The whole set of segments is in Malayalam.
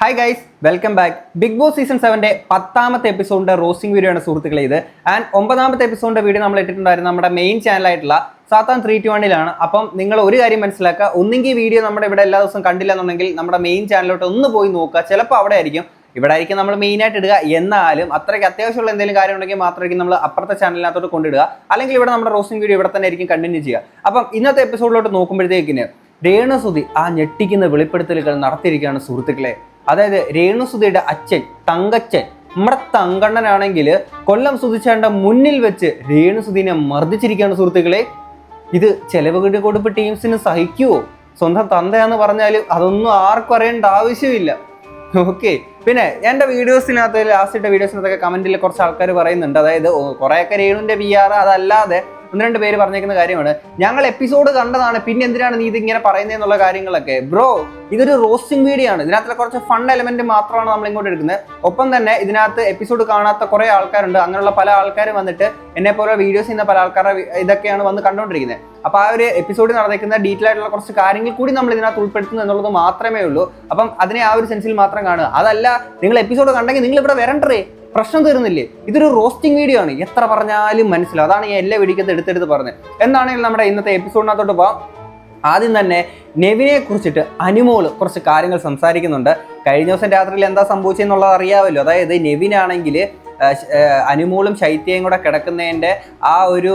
Hi guys welcome back Bigg Boss season സെവന്റെ പത്താമത്തെ എപ്പിസോഡിന്റെ റോസിംഗ് വീഡിയോ ആണ് സുഹൃത്തുക്കളെ ഇത്. ആൻഡ് ഒമ്പതാമത്തെ എപ്പിസോഡിന്റെ വീഡിയോ നമ്മൾ ഇട്ടിട്ടുണ്ടായിരുന്നു നമ്മുടെ മെയിൻ ചാനലായിട്ടുള്ള സാത്താൻ ത്രീ ടു വണ്ണിലാണ് അപ്പം നിങ്ങൾ ഒരു കാര്യം മനസ്സിലാക്കുക ഒന്നെങ്കിൽ വീഡിയോ നമ്മുടെ ഇവിടെ എല്ലാ ദിവസവും കണ്ടില്ല എന്നുണ്ടെങ്കിൽ നമ്മുടെ മെയിൻ ചാനലിലോട്ട് ഒന്ന് പോയി നോക്കുക. ചിലപ്പോൾ അവിടെ ആയിരിക്കും. ഇവിടെ ആയിരിക്കും നമ്മൾ മെയിൻ ആയിട്ട് ഇടുക. എന്നാലും അത്രയ്ക്ക് അത്യാവശ്യമുള്ള എന്തെങ്കിലും കാര്യം ഉണ്ടെങ്കിൽ മാത്രമായിരിക്കും നമ്മൾ അപ്പുറത്തെ ചാനലിനകത്തോട്ട് കൊണ്ടിടുക അല്ലെങ്കിൽ ഇവിടെ നമ്മുടെ റോസിംഗ് വീഡിയോ ഇവിടെ തന്നെ ആയിരിക്കും കണ്ടിന്യൂ ചെയ്യുക. അപ്പം ഇന്നത്തെ എപ്പിസോഡിലോട്ട് നോക്കുമ്പോഴത്തേക്കിന് രേണസുതി ആ ഞെട്ടിക്കുന്ന വെളിപ്പെടുത്തലുകൾ നടത്തിയിരിക്കുകയാണ് സുഹൃത്തുക്കളെ. അതായത് രേണുസുധയുടെ അച്ഛൻ തങ്കച്ചൻ നമ്മുടെ തങ്കണ്ണനാണെങ്കിൽ കൊല്ലം സുധിച്ചേണ്ട മുന്നിൽ വെച്ച് രേണുസുധീനെ മർദ്ദിച്ചിരിക്കുകയാണ് സുഹൃത്തുക്കളെ. ഇത് ചെലവ് കൊടുപ്പ് ടീംസിന് സഹിക്കുവോ? സ്വന്തം തന്തയാന്ന് പറഞ്ഞാൽ അതൊന്നും ആർക്കും അറിയേണ്ട ആവശ്യമില്ല. ഓക്കെ. പിന്നെ എന്റെ വീഡിയോസിനകത്ത് ലാസ്റ്റ് ഇട്ട വീഡിയോസിനകത്തൊക്കെ കമന്റിൽ കുറച്ച് ആൾക്കാർ പറയുന്നുണ്ട്. അതായത് കുറേയൊക്കെ രേണുവിന്റെ പി ആർ അതല്ലാതെ ഒന്ന് രണ്ട് പേര് പറഞ്ഞേക്കുന്ന കാര്യമാണ്. ഞങ്ങൾ എപ്പിസോഡ് കണ്ടതാണ് പിന്നെ എന്തിനാണ് നീ ഇതിങ്ങനെ പറയുന്നത് എന്നുള്ള കാര്യങ്ങളൊക്കെ. ബ്രോ ഇതൊരു റോസ്റ്റിംഗ് വീഡിയോ ആണ്. ഇതിനകത്ത് കുറച്ച് ഫൺ എലമെന്റ് മാത്രമാണ് നമ്മൾ ഇങ്ങോട്ട് എടുക്കുന്നത്. ഒപ്പം തന്നെ ഇതിനകത്ത് എപ്പിസോഡ് കാണാത്ത കുറെ ആൾക്കാരുണ്ട്. അങ്ങനെയുള്ള പല ആൾക്കാരും വന്നിട്ട് എന്നെ പോലെ വീഡിയോസ് ചെയ്യുന്ന പല ആൾക്കാരുടെ ഇതൊക്കെയാണ് വന്ന് കണ്ടുകൊണ്ടിരിക്കുന്നത് അപ്പൊ ആ ഒരു എപ്പിസോഡിൽ നടന്നിരിക്കുന്ന ഡീറ്റെയിൽ ആയിട്ടുള്ള കുറച്ച് കാര്യങ്ങൾ കൂടി നമ്മൾ ഇതിനകത്ത് ഉൾപ്പെടുത്തുന്നു എന്നുള്ളത് മാത്രമേ ഉള്ളൂ. അപ്പം അതിനെ ആ ഒരു സെൻസിൽ മാത്രം കാണുക. അതല്ല നിങ്ങൾ എപ്പിസോഡ് കണ്ടെങ്കിൽ നിങ്ങൾ ഇവിടെ വരണ്ടേ? പ്രശ്നം തീർന്നില്ലേ? ഇതൊരു റോസ്റ്റിംഗ് വീഡിയോ ആണ്. എത്ര പറഞ്ഞാലും മനസ്സിലാവും. അതാണ് ഞാൻ എല്ലാ വീഡിയോക്കത്ത് എടുത്തെടുത്ത് പറഞ്ഞത്. എന്താണെങ്കിലും നമ്മുടെ ഇന്നത്തെ എപ്പിസോഡിനകത്തോട്ട് പോവാം. ആദ്യം തന്നെ നെവിനെ കുറിച്ചിട്ട് അനുമോൾ കുറച്ച് കാര്യങ്ങൾ സംസാരിക്കുന്നുണ്ട്. കഴിഞ്ഞ ദിവസം രാത്രിയിൽ എന്താ സംഭവിച്ചെന്നുള്ളത് അറിയാമല്ലോ. അതായത് നെവിനാണെങ്കിൽ അനുമോളും ശൈത്യയും കൂടെ കിടക്കുന്നതിന്റെ ആ ഒരു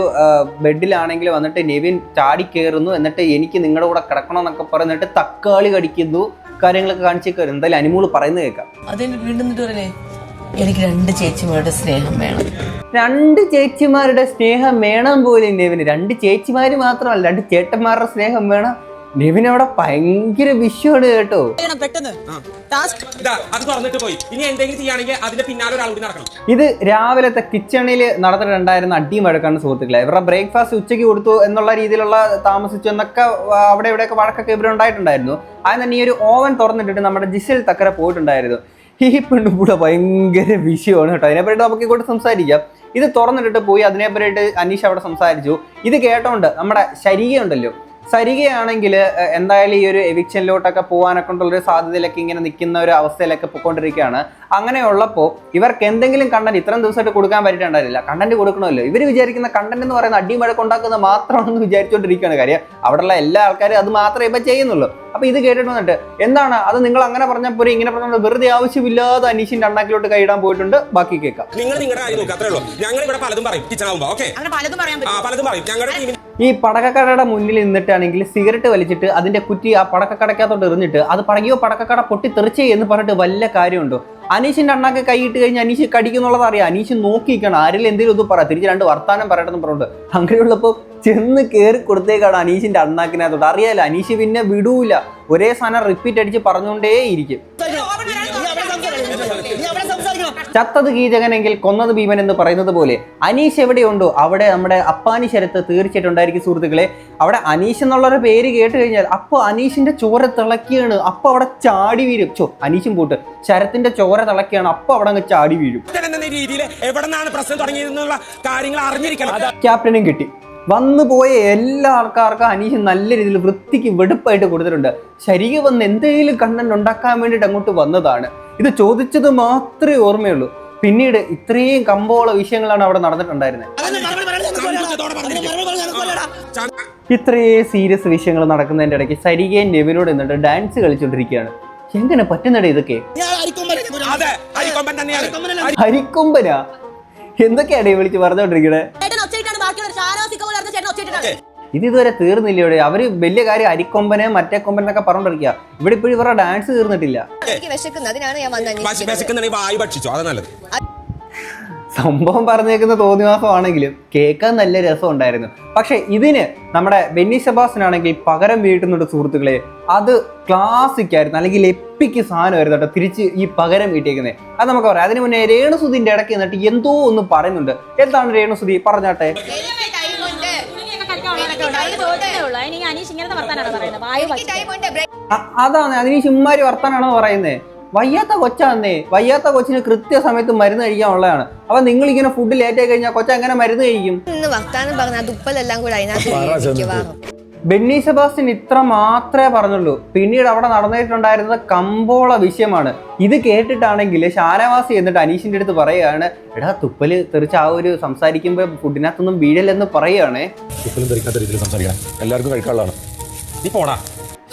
ബെഡിലാണെങ്കിൽ വന്നിട്ട് നെവിൻ ചാടി കയറുന്നു എന്നിട്ട് എനിക്ക് നിങ്ങളുടെ കൂടെ കിടക്കണം എന്നൊക്കെ പറഞ്ഞിട്ട് തക്കാളി കടിക്കുന്നു. കാര്യങ്ങളൊക്കെ കാണിച്ചു എന്തായാലും അനുമോൾ പറയുന്നത് കേൾക്കാം. വീണ്ടും എനിക്ക് രണ്ട് ചേച്ചിമാരുടെ സ്നേഹം വേണം. രണ്ട് ചേച്ചിമാരുടെ സ്നേഹം വേണം പോലും നെവിന്. രണ്ട് ചേച്ചിമാര് മാത്രമല്ല രണ്ട് ചേട്ടന്മാരുടെ സ്നേഹം വേണം. നെവിന് അവിടെ ഭയങ്കര വിഷയമാണ് കേട്ടോ. പെട്ടെന്ന്. ടാസ്ക് ഇതാ അത് തുറന്നിട്ട് പോയി. ഇനി എന്തെങ്കിലും ചെയ്യുകയാണെങ്കിൽ അതിന്റെ പിന്നാലെ ഒരാൾ കൂടി നടക്കണം. ഇത് രാവിലത്തെ കിച്ചണിൽ നടന്നിട്ടുണ്ടായിരുന്ന അടിയും വഴക്കാണ് സുഹൃത്തുക്കളെ. ഇവരുടെ ബ്രേക്ക്ഫാസ്റ്റ് ഉച്ചയ്ക്ക് കൊടുത്തു എന്നുള്ള രീതിയിലുള്ള താമസിച്ചു എന്നൊക്കെ അവിടെ ഇവിടെയൊക്കെ വഴക്കൊക്കെ ഇവരുണ്ടായിട്ടുണ്ടായിരുന്നു. അതിന് തന്നെ ഈ ഒരു ഓവൻ തുറന്നിട്ടിട്ട് നമ്മുടെ ജിസിൽ തക്കര പോയിട്ടുണ്ടായിരുന്നു. ഈ പെണ്ണുകൂടെ ഭയങ്കര വിഷയമാണ് കേട്ടോ. അതിനെപ്പറ്റി നമുക്ക് ഇങ്ങോട്ട് സംസാരിക്കാം. ഇത് തുറന്നിട്ടിട്ട് പോയി അതിനെപ്പറ്റിയിട്ട് അനീഷ് അവിടെ സംസാരിച്ചു. ഇത് കേട്ടോണ്ട് നമ്മുടെ ശരീരം ഉണ്ടല്ലോ. സരികയാണെങ്കിൽ എന്തായാലും ഈ ഒരു എവിക്ഷനിലോട്ടൊക്കെ പോകാനൊക്കെ ഉള്ള ഒരു സാധ്യതയിലൊക്കെ ഇങ്ങനെ നിൽക്കുന്ന ഒരു അവസ്ഥയിലൊക്കെ പൊയ്ക്കൊണ്ടിരിക്കുകയാണ്. അങ്ങനെയുള്ളപ്പോൾ ഇവർക്ക് എന്തെങ്കിലും കണ്ടന്റ് ഇത്രയും ദിവസമായിട്ട് കൊടുക്കാൻ പറ്റിയിട്ടുണ്ടായിരുന്നില്ല. കണ്ടന്റ് കൊടുക്കണമല്ലോ. ഇവർ വിചാരിക്കുന്ന കണ്ടന്റ് എന്ന് പറയുന്ന അടിയും വഴക്ക് ഉണ്ടാക്കുന്നത് മാത്രമാണെന്ന് വിചാരിച്ചുകൊണ്ടിരിക്കുകയാണ് കാര്യം. അവിടെയുള്ള എല്ലാ ആൾക്കാരും അത് മാത്രമേ ഇപ്പം ചെയ്യുന്നുള്ളൂ. അപ്പോൾ ഇത് കേട്ടിട്ട് വന്നിട്ട് എന്താണ്? അത് നിങ്ങൾ അങ്ങനെ പറഞ്ഞാൽ പോരെ ഇങ്ങനെ പറഞ്ഞാൽ വെറുതെ ആവശ്യമില്ലാതെ അനീഷിന്റെ അണ്ണാക്കിലോട്ട് കൈയിടാൻ പോയിട്ടുണ്ട്. ബാക്കി കേൾക്കാം. നിങ്ങൾ നിങ്ങളുടെ കാര്യം നോക്കുക അത്രേ ഉള്ളൂ. ഞങ്ങൾ ഇവിടെ പലതും പറയും. കിച്ചൺ ഓക്കെ പലതും പറയാൻ ആ പലതും പറയും. ഞങ്ങളുടെ ഈ പടക്കക്കടയുടെ മുന്നിൽ നിന്നിട്ടാണെങ്കിൽ സിഗരറ്റ് വലിച്ചിട്ട് അതിന്റെ കുറ്റി ആ പടക്കക്കടയ്ക്കകത്തോട്ട് എറിഞ്ഞിട്ട് അത് പടകിയോ പടക്കക്കട പൊട്ടി തെറിച്ചേ എന്ന് പറഞ്ഞിട്ട് വല്ല കാര്യമുണ്ടോ? അനീഷിന്റെ അണ്ണാക്ക് കൈയിട്ട് കഴിഞ്ഞ് അനീഷ് കടിക്കുന്നുള്ളത് അറിയാം. അനീഷ് നോക്കിക്കണം ആരെങ്കിലും എന്തെങ്കിലും ഒന്ന് പറ. തിരിച്ച് രണ്ട് വർത്താനം പറയട്ടെന്ന് പറഞ്ഞിട്ട് അങ്ങനെയുള്ളപ്പോൾ ചെന്ന് കയറി കൊടുത്തേക്കാണ് അനീഷിന്റെ അണ്ണാക്കിനകത്തോട്ട്. അറിയാല്ല അനീഷ് പിന്നെ വിടൂല. ഒരേ സാധനം റിപ്പീറ്റ് അടിച്ച് പറഞ്ഞുകൊണ്ടേ ഇരിക്കും. ചത്തത് കീചകനെങ്കിൽ കൊന്നത് ഭീമൻ എന്ന് പറയുന്നത് പോലെ അനീഷ് എവിടെയുണ്ടോ? അവിടെ നമ്മുടെ അപ്പാനി ശരത്ത് തീർച്ചയായിട്ടും ഉണ്ടായിരിക്കും സുഹൃത്തുക്കളെ. അവിടെ അനീഷ് എന്നുള്ളൊരു പേര് കേട്ട് കഴിഞ്ഞാൽ അപ്പോൾ അനീഷിന്റെ ചോര തിളക്കിയാണ് അപ്പോൾ അവിടെ ചാടി വീഴും. ചോ അനീഷും പോട്ട്. ശരത്തിന്റെ ചോര തിളക്കിയാണ് അപ്പോൾ അവിടെ അങ്ങ് ചാടി വീഴും. രീതിയിൽ എവിടെ നിന്നാണ് പ്രശ്നം തുടങ്ങിയെന്നുള്ള കാര്യങ്ങൾ അറിഞ്ഞിരിക്കണം. ക്യാപ്റ്റനും കിട്ടി. വന്നു പോയ എല്ലാ ആൾക്കാർക്കും അനീഷ് നല്ല രീതിയിൽ വൃത്തിക്ക് വെടുപ്പായിട്ട് കൊടുത്തിട്ടുണ്ട്. ശരീരം വന്ന് എന്തെങ്കിലും കണ്ടന്റ് ഉണ്ടാക്കാൻ വേണ്ടിയിട്ട് അങ്ങോട്ട് വന്നതാണ്. ഇത് ചോദിച്ചത് മാത്രമേ ഓർമ്മയുള്ളൂ. പിന്നീട് ഇത്രയും കമ്പോള വിഷയങ്ങളാണ് അവിടെ നടന്നിട്ടുണ്ടായിരുന്നത്. ഇത്രയും സീരിയസ് വിഷയങ്ങൾ നടക്കുന്നതിന്റെ ഇടയ്ക്ക് സരികയും നെവിനോട് എന്നിട്ട് ഡാൻസ് കളിച്ചുകൊണ്ടിരിക്കുകയാണ് എങ്ങനെ പറ്റുന്നടേ ഇതൊക്കെ? ഹരിക്കൊമ്പനാ എന്തൊക്കെയാണ് വിളിച്ച് പറഞ്ഞോണ്ടിരിക്കണേ? ഇത് ഇതുവരെ തീർന്നില്ല ഇവിടെ. അവർ വലിയ കാര്യം അരിക്കൊമ്പനെ മറ്റേ കൊമ്പനൊക്കെ പറഞ്ഞോണ്ടിരിക്കുക ഇവിടെ ഇപ്പോഴും ഇവരുടെ ഡാൻസ് തീർന്നിട്ടില്ല. എനിക്ക് വിശക്കുന്നു അതിനാണ് ഞാൻ വിശക്കുന്നുണ്ടെങ്കിൽ വായു ഭക്ഷിച്ചോ? അത് നല്ലത്. സംഭവം പറഞ്ഞേക്കുന്ന തോന്നിവാസമാണെങ്കിലും കേൾക്കാൻ നല്ല രസം ഉണ്ടായിരുന്നു. പക്ഷെ ഇതിന് നമ്മുടെ ബെന്നി ശബാസിനാണെങ്കിൽ പകരം വീട്ടുന്നുണ്ട് സുഹൃത്തുക്കളെ. അത് ക്ലാസിക് ആയിരുന്നു. അല്ലെങ്കിൽ എപ്പിക്ക് സാധനമായിരുന്നു കേട്ടോ തിരിച്ച് ഈ പകരം വീട്ടിയേക്കുന്നത് അത് നമുക്ക് പറയാം. അതിന് മുന്നേ രേണുസുതിന്റെ ഇടയ്ക്ക് നിന്നിട്ട് എന്തോ ഒന്ന് പറയുന്നുണ്ട്. എന്താണ് രേണുസുതി പറഞ്ഞാട്ടെ. ചോദിച്ചതേ അതിന് അനീഷ് ഇങ്ങനത്തെ വർത്താനാണ് പറയുന്നത്. വായു അതാണ്. അതിന് ചുമ്മാരി വർത്താനാണോ പറയുന്നത് വയ്യാത്ത കൊച്ചാന്നേ. വയ്യാത്ത കൊച്ചിന് കൃത്യസമയത്ത് മരുന്ന് കഴിക്കാനുള്ളതാണ്. അപ്പൊ നിങ്ങൾ ഇങ്ങനെ ഫുഡ് ലേറ്റ് ആയി കഴിഞ്ഞാൽ കൊച്ച എങ്ങനെ മരുന്ന് കഴിക്കും. വർത്താനം പറഞ്ഞ അത് കൂടെ അതിനകത്ത് ബെന്നി സെബാസ്റ്റ്യൻ ഇത്ര മാത്രമേ പറഞ്ഞുള്ളൂ. പിന്നീട് അവിടെ നടന്നിട്ടുണ്ടായിരുന്നത് കമ്പോള വിഷയമാണ്. ഇത് കേട്ടിട്ടാണെങ്കിൽ ഷാനവാസി എന്നിട്ട് അനീഷിന്റെ അടുത്ത് പറയുകയാണ് എടാ തുപ്പൽ തെറിച്ച് ആ ഒരു സംസാരിക്കുമ്പോൾ ഫുഡിനകത്തൊന്നും വീഴല്ലെന്ന് പറയുകയാണേ. ഉപ്പിലും തെറിക്കാത്ത രീതിയിൽ സംസാരിക്കണം എല്ലാവർക്കും കഴിക്കാനുള്ളതാണ്. നീ പോടാ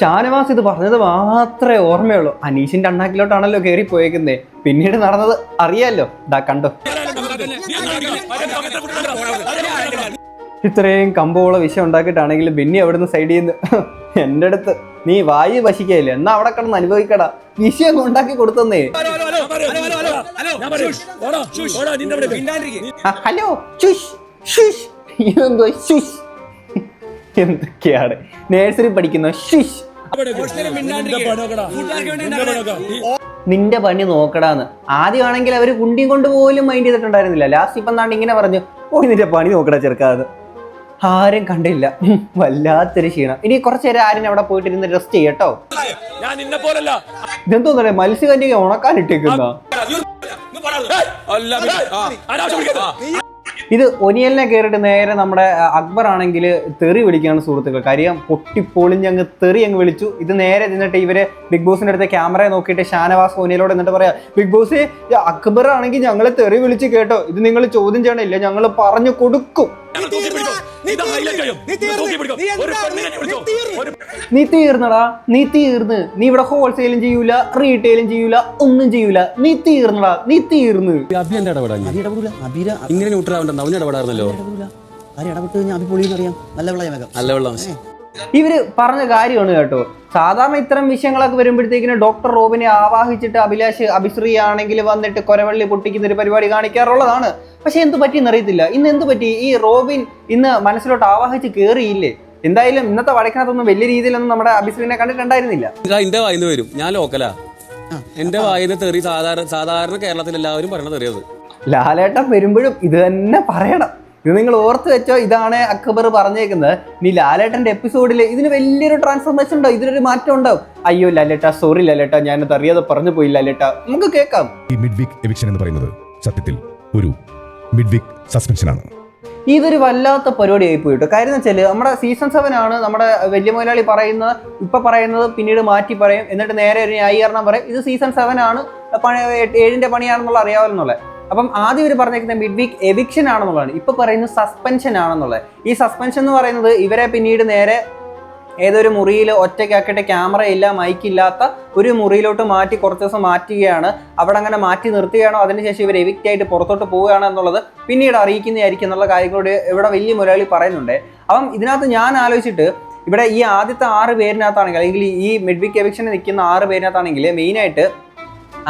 ഷാനവാസ് ഇത് പറഞ്ഞത് മാത്രമേ ഓർമ്മയുള്ളൂ. അനീഷിന്റെ അണ്ണാക്കിലോട്ടാണല്ലോ കയറി പോയേക്കുന്നേ. പിന്നീട് നടന്നത് അറിയാലോ. ഇതാ കണ്ടോ. ഇത്രയും കമ്പോള വിഷം ഉണ്ടാക്കിയിട്ടാണെങ്കിൽ ബിന്നി അവിടുന്ന് സൈഡ് ചെയ്യുന്നു. എന്റെ അടുത്ത്. നീ വായു വശിക്കയില്ല? എന്നാ അവിടെ കിടന്ന് അനുഭവിക്കടാ. വിഷയം ഉണ്ടാക്കി കൊടുത്തന്നേ. ഹലോ ഇതെന്തോ എന്തൊക്കെയാണ്? നേഴ്സറി പഠിക്കുന്ന നിന്റെ പണി നോക്കടാന്ന്. ആദ്യമാണെങ്കിൽ അവർ കുണ്ടിയും കൊണ്ട് പോലും മൈൻഡ് ചെയ്തിട്ടുണ്ടായിരുന്നില്ല. ലാസ്റ്റ് ഇപ്പം താണ്ട് ഇങ്ങനെ പറഞ്ഞു ഓ നിന്റെ പണി നോക്കടാ ചെറുക്കാന്ന് ആരും കണ്ടില്ല. വല്ലാത്തൊരു ക്ഷീണം. ഇനി കുറച്ച് നേരം ആരും അവിടെ പോയിട്ടിരുന്ന് റെസ്റ്റ് ചെയ്യട്ടോ ഞാൻ നിന്നെ പോലല്ല. ഇതെന്തോ മത്സ്യകന്യ അനാവശ്യം വിളിക്കരുത്. ഇത് ഒനിയലിനെ കയറിയിട്ട് നേരെ നമ്മുടെ അക്ബർ ആണെങ്കിൽ തെറി വിളിക്കുകയാണ് സുഹൃത്തുക്കൾ. കാര്യം പൊട്ടിപ്പൊളിഞ്ഞ് അങ്ങ് തെറി അങ്ങ് വിളിച്ചു. ഇത് നേരെ നിന്നിട്ട് ഇവർ ബിഗ് ബോസിന്റെ അടുത്ത് ക്യാമറയെ നോക്കിയിട്ട് ഷാനവാസ് ഒനിയലോട് എന്നിട്ട് പറയാം ബിഗ് ബോസ് അക്ബർ ആണെങ്കിൽ ഞങ്ങളെ തെറി വിളിച്ച് കേട്ടോ. ഇത് നിങ്ങൾ ചോദ്യം ചെയ്യണില്ല. ഞങ്ങൾ പറഞ്ഞു കൊടുക്കും. നീ തീർന്നടാ. നീ തീർന്ന്. നീ ഇവിടെ ഹോൾസെയിലും ചെയ്യൂല റീറ്റെയിലും ചെയ്യൂല ഒന്നും ചെയ്യൂല. നീ തീർന്നടാ. നീ തീർന്ന്. അഭി എന്റെ ഇടപെടാൻ ഇടപെടൂല. അബീര ഇങ്ങനെ ന്യൂട്രൽ ആവണ്ട? അവന് ഇടപെടാറുന്നല്ലോ ആരെ ഇടപെട്ട് കഴിഞ്ഞാൽ അബി പൊളിയെന്ന് അറിയാം. നല്ല വെള്ളം നല്ല വെള്ളം ഇവർ പറഞ്ഞ കാര്യമാണ് കേട്ടോ. സാധാരണ ഇത്തരം വിഷയങ്ങളൊക്കെ വരുമ്പോഴത്തേക്കിന് ഡോക്ടർ റോബിനെ ആവാഹിച്ചിട്ട് അഭിലാഷ് അഭിശ്രീ ആണെങ്കിൽ വന്നിട്ട് കൊരവള്ളി പൊട്ടിക്കുന്ന ഒരു പരിപാടി കാണിക്കാറുള്ളതാണ്. പക്ഷെ എന്ത് പറ്റിയെന്ന് അറിയത്തില്ല. ഇന്ന് എന്ത് പറ്റി? ഈ റോബിൻ ഇന്ന് മനസ്സിലോട്ട് ആവാഹിച്ച് കയറിയില്ലേ എന്തായാലും ഇന്നത്തെ വടക്കിനകത്തൊന്നും വലിയ രീതിയിലൊന്നും നമ്മുടെ അഭിശ്രീനെ കണ്ടിട്ടുണ്ടായിരുന്നില്ല. എന്റെ വായിന്ന് വരും. ഞാൻ ലോക്കലാ. എന്റെ വായിന്ന് തെറി സാധാരണ സാധാരണ കേരളത്തിൽ എല്ലാവരും പറയണ തെറിയത് ലാലേട്ടൻ വരുമ്പോഴും ഇത് തന്നെ പറയണം. ഇത് നിങ്ങൾ ഓർത്ത് വെച്ചോ ഇതാണ് അക്ബർ പറഞ്ഞേക്കുന്നത്. ഇനി ലാലേട്ടന്റെ എപ്പിസോഡിൽ ഇതിന് വലിയൊരു ട്രാൻസ്ഫോർമേഷൻ ഉണ്ടോ? ഇതിനൊരു മാറ്റം ഉണ്ടാവും അയ്യോ ലാലേട്ട സോറി ലാലേട്ട ഞാനത് അറിയാതെ പറഞ്ഞു പോയി ലാലേട്ട. നമുക്ക് കേൾക്കാം. ഈ മിഡ് വീക്ക് എവിക്ഷൻ എന്ന് പറയുന്നത് സത്യത്തിൽ ഒരു മിഡ് വീക്ക് സസ്പെൻഷനാണ് ഇതൊരു വല്ലാത്ത പരിപാടി ആയി പോയിട്ട്. കാര്യം എന്ന് വെച്ചാൽ നമ്മുടെ സീസൺ സെവൻ ആണ് നമ്മുടെ വലിയ മുതലാളി പറയുന്നത് ഇപ്പം പറയുന്നത് പിന്നീട് മാറ്റി പറയും. എന്നിട്ട് നേരെ ഒരു ന്യായീകരണം പറയും. ഇത് സീസൺ സെവൻ ആണ് പണി ഏഴിന്റെ പണിയാണെന്നുള്ള അറിയാവുന്നുള്ള അപ്പം ആദ്യം ഇവർ പറഞ്ഞേക്കുന്നത് മിഡ് വീക്ക് എവിക്ഷൻ ആണെന്നുള്ളതാണ്. ഇപ്പോൾ പറയുന്നത് സസ്പെൻഷൻ ആണെന്നുള്ളത്. ഈ സസ്പെൻഷൻ എന്ന് പറയുന്നത് ഇവരെ പിന്നീട് നേരെ ഏതൊരു മുറിയിൽ ഒറ്റയ്ക്കാക്കിയിട്ട് ക്യാമറ ഇല്ല മൈക്കില്ലാത്ത ഒരു മുറിയിലോട്ട് മാറ്റി കുറച്ച് ദിവസം മാറ്റുകയാണ്. അവിടെ അങ്ങനെ മാറ്റി നിർത്തുകയാണോ? അതിനുശേഷം ഇവർ എവിക്റ്റ് ആയിട്ട് പുറത്തോട്ട് പോവുകയാണ് എന്നുള്ളത് പിന്നീട് അറിയിക്കുന്നതായിരിക്കും എന്നുള്ള കാര്യങ്ങളോട് ഇവിടെ വലിയ മുരളി പറയുന്നുണ്ട്. അപ്പം ഇതിനകത്ത് ഞാൻ ആലോചിച്ചിട്ട് ഇവിടെ ഈ ആദ്യത്തെ ആറ് പേരിനകത്താണെങ്കിൽ അല്ലെങ്കിൽ ഈ മിഡ്വിക് എവിക്ഷന് നിൽക്കുന്ന ആറ് പേരിനകത്താണെങ്കിൽ മെയിനായിട്ട്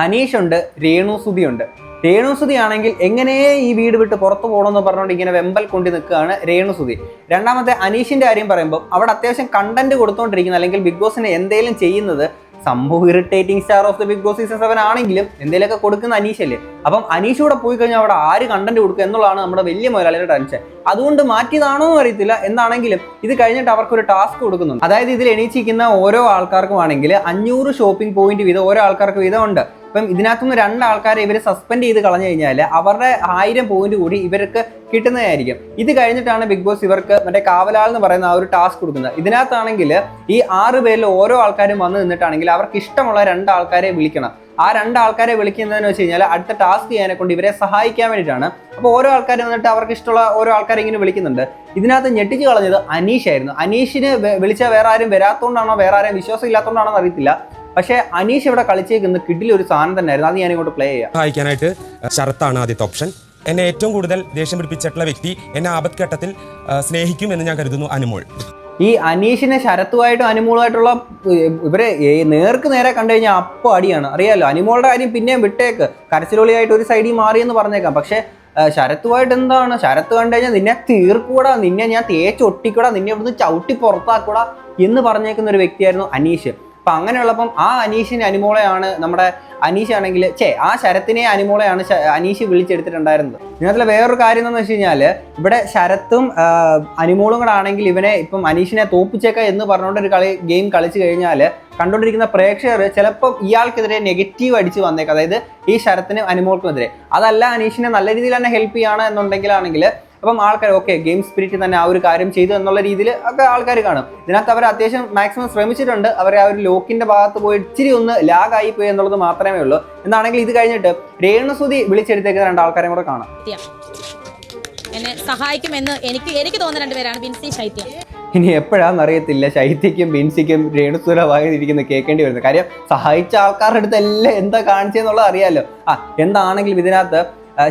അനീഷ് ഉണ്ട് രേണു സുധി ഉണ്ട് രേണു സുധി ആണെങ്കിൽ എങ്ങനെ ഈ വീട് വിട്ട് പുറത്തു പോകണമെന്ന് പറഞ്ഞുകൊണ്ട് ഇങ്ങനെ വെമ്പൽ കൊണ്ടി നിൽക്കുകയാണ് രേണുസുതി. രണ്ടാമത്തെ അനീഷിന്റെ കാര്യം പറയുമ്പോൾ അവിടെ അത്യാവശ്യം കണ്ടന്റ് കൊടുത്തുകൊണ്ടിരിക്കുന്ന അല്ലെങ്കിൽ ബിഗ് ബോസിന് എന്തെങ്കിലും ചെയ്യുന്നത് സംഭവം irritating star of the Bigg Boss season seven ആണെങ്കിലും എന്തെങ്കിലുമൊക്കെ കൊടുക്കുന്ന അനീഷല്ലേ? അപ്പം അനീഷ് കൂടെ പോയി കഴിഞ്ഞാൽ അവിടെ ആര് കണ്ടന്റ് കൊടുക്കുക എന്നുള്ളതാണ് നമ്മുടെ വലിയ മുതലാളിയുടെ ടെൻഷൻ. അതുകൊണ്ട് മാറ്റിയതാണോ എന്ന് അറിയത്തില്ല. എന്താണെങ്കിലും ഇത് കഴിഞ്ഞിട്ട് അവർക്ക് ഒരു ടാസ്ക് കൊടുക്കുന്നുണ്ട്. അതായത് ഇതിൽ എണീച്ചിരിക്കുന്ന ഓരോ ആൾക്കാർക്കും ആണെങ്കിൽ അഞ്ഞൂറ് ഷോപ്പിംഗ് പോയിന്റ് വീതം ഓരോ ആൾക്കാർക്ക് വീതം ഉണ്ട് അപ്പം ഇതിനകത്തുനിന്ന് രണ്ട് ആൾക്കാരെ ഇവർ സസ്പെൻഡ് ചെയ്ത് കളഞ്ഞു കഴിഞ്ഞാൽ അവരുടെ ആയിരം പോയിന്റ് കൂടി ഇവർക്ക് കിട്ടുന്നതായിരിക്കും. ഇത് കഴിഞ്ഞിട്ടാണ് ബിഗ് ബോസ് ഇവർക്ക് മറ്റേ കാവലാൾ എന്ന് പറയുന്ന ആ ഒരു ടാസ്ക് കൊടുക്കുന്നത്. ഇതിനകത്താണെങ്കിൽ ഈ ആറ് പേരിൽ ഓരോ ആൾക്കാരും വന്ന് നിന്നിട്ടാണെങ്കിൽ അവർക്ക് ഇഷ്ടമുള്ള രണ്ടാൾക്കാരെ വിളിക്കണം. ആ രണ്ടാൾക്കാരെ വിളിക്കുന്നതെന്ന് വെച്ച് കഴിഞ്ഞാൽ അടുത്ത ടാസ്ക് ചെയ്യാനെ കൊണ്ട് ഇവരെ സഹായിക്കാൻ വേണ്ടിയിട്ടാണ്. അപ്പോൾ ഓരോ ആൾക്കാർ വന്നിട്ട് അവർക്ക് ഇഷ്ടമുള്ള ഓരോ ആൾക്കാരെ ഇങ്ങനെ വിളിക്കുന്നുണ്ട്. ഇതിനകത്ത് ഞെട്ടിച്ച് കളഞ്ഞത് അനീഷായിരുന്നു അനീഷിന് വെ- വിളിച്ച വേറെ ആരും വരാത്തോണ്ടാണോ വേറെ ആരും വിശ്വാസം ഇല്ലാത്തതുകൊണ്ടാണോ അറിയത്തില്ല. പക്ഷേ അനീഷ് ഇവിടെ കളിച്ചേക്കുന്ന കിഡിൽ ഒരു സാധനം തന്നെയായിരുന്നു. അത് ഞാൻ ഇങ്ങോട്ട് പ്ലേ ചെയ്യാം. സഹായിക്കാനായിട്ട് ശരത്താണ് ആദ്യത്തെ ഓപ്ഷൻ എന്നെ ഏറ്റവും കൂടുതൽ ദേഷ്യം പിടിപ്പിച്ചിട്ടുള്ള വ്യക്തി എന്നെ ആപത്ഘട്ടത്തിൽ സ്നേഹിക്കും എന്ന് ഞാൻ കരുതുന്നു അനുമോൾ. ഈ അനീഷിനെ ശരത്തുമായിട്ടും അനുമോളുമായിട്ടുള്ള ഇവരെ നേർക്ക് നേരെ കണ്ടു കഴിഞ്ഞാൽ അപ്പം അടിയാണ്. അറിയാലോ അനുമോളുടെ കാര്യം പിന്നെയും വിട്ടേക്ക്. കരച്ചിലൊളിയായിട്ട് ഒരു സൈഡിൽ മാറിയെന്ന് പറഞ്ഞേക്കാം. പക്ഷേ ശരത്തുമായിട്ട് എന്താണ്? ശരത്ത് കണ്ടു കഴിഞ്ഞാൽ നിന്നെ തീർക്കൂടാ നിന്നെ ഞാൻ തേച്ചൊട്ടിക്കൂടാ നിന്നെ ഇവിടുന്ന് ചവിട്ടി പുറത്താക്കൂടാ എന്ന് പറഞ്ഞേക്കുന്ന ഒരു വ്യക്തിയായിരുന്നു അനീഷ്. അപ്പൊ അങ്ങനെയുള്ളപ്പം ആ അനീഷിനെ അനുമോളെയാണ് നമ്മുടെ അനീഷ് ആണെങ്കിൽ ചേ ആ ശരത്തിനെ അനുമോളെയാണ് അനീഷ് വിളിച്ചെടുത്തിട്ടുണ്ടായിരുന്നത്. ഇതിനകത്തുള്ള വേറൊരു കാര്യം എന്ന് വെച്ച് കഴിഞ്ഞാൽ ഇവിടെ ശരത്തും അനുമോളും കൂടെ ആണെങ്കിൽ ഇവനെ ഇപ്പം അനീഷിനെ തോപ്പിച്ചേക്ക എന്ന് പറഞ്ഞുകൊണ്ട് ഒരു കളി ഗെയിം കളിച്ചു കഴിഞ്ഞാൽ കണ്ടുകൊണ്ടിരിക്കുന്ന പ്രേക്ഷകർ ചിലപ്പോൾ ഇയാൾക്കെതിരെ നെഗറ്റീവ് അടിച്ച് വന്നേക്കാം. അതായത് ഈ ശരത്തിനും അനുമോൾക്കും എതിരെ അതല്ല അനീഷിനെ നല്ല രീതിയിൽ തന്നെ ഹെൽപ്പ് ചെയ്യണം എന്നുണ്ടെങ്കിലാണെങ്കിൽ അപ്പം ആൾക്കാർ ഓക്കെ ഗെയിം സ്പിരിറ്റ് തന്നെ ആ ഒരു കാര്യം ചെയ്തു എന്നുള്ള രീതിയിൽ ഒക്കെ ആൾക്കാർ കാണും. ഇതിനകത്ത് അവർ അത്യാവശ്യം മാക്സിമം ശ്രമിച്ചിട്ടുണ്ട്. അവരെ ആ ഒരു ലോക്കിന്റെ ഭാഗത്ത് പോയി ഇച്ചിരി ഒന്ന് ലാഗ് ആയി പോയി എന്നുള്ളത് മാത്രമേ ഉള്ളൂ. എന്നാണെങ്കിൽ ഇത് കഴിഞ്ഞിട്ട് രേണുസുതി വിളിച്ചെടുത്തേക്കുന്ന രണ്ട് ആൾക്കാരെയും കൂടെ കാണാം. എന്നെ സഹായിക്കുമെന്ന് എനിക്ക് എനിക്ക് തോന്നുന്ന രണ്ടുപേരാണ് ബിൻസി ശൈത്യം. ഇനി എപ്പോഴാന്ന് അറിയത്തില്ല ശൈത്യക്കും ബിൻസിക്കും രേണുസുര വാങ്ങിയിരിക്കുന്ന കേൾക്കേണ്ടി വരുന്നത്. കാര്യം സഹായിച്ച ആൾക്കാരുടെ അടുത്ത് എല്ലാം എന്താ കാണിച്ചെന്നുള്ളത് അറിയാലോ. ആ എന്താണെങ്കിലും ഇതിനകത്ത്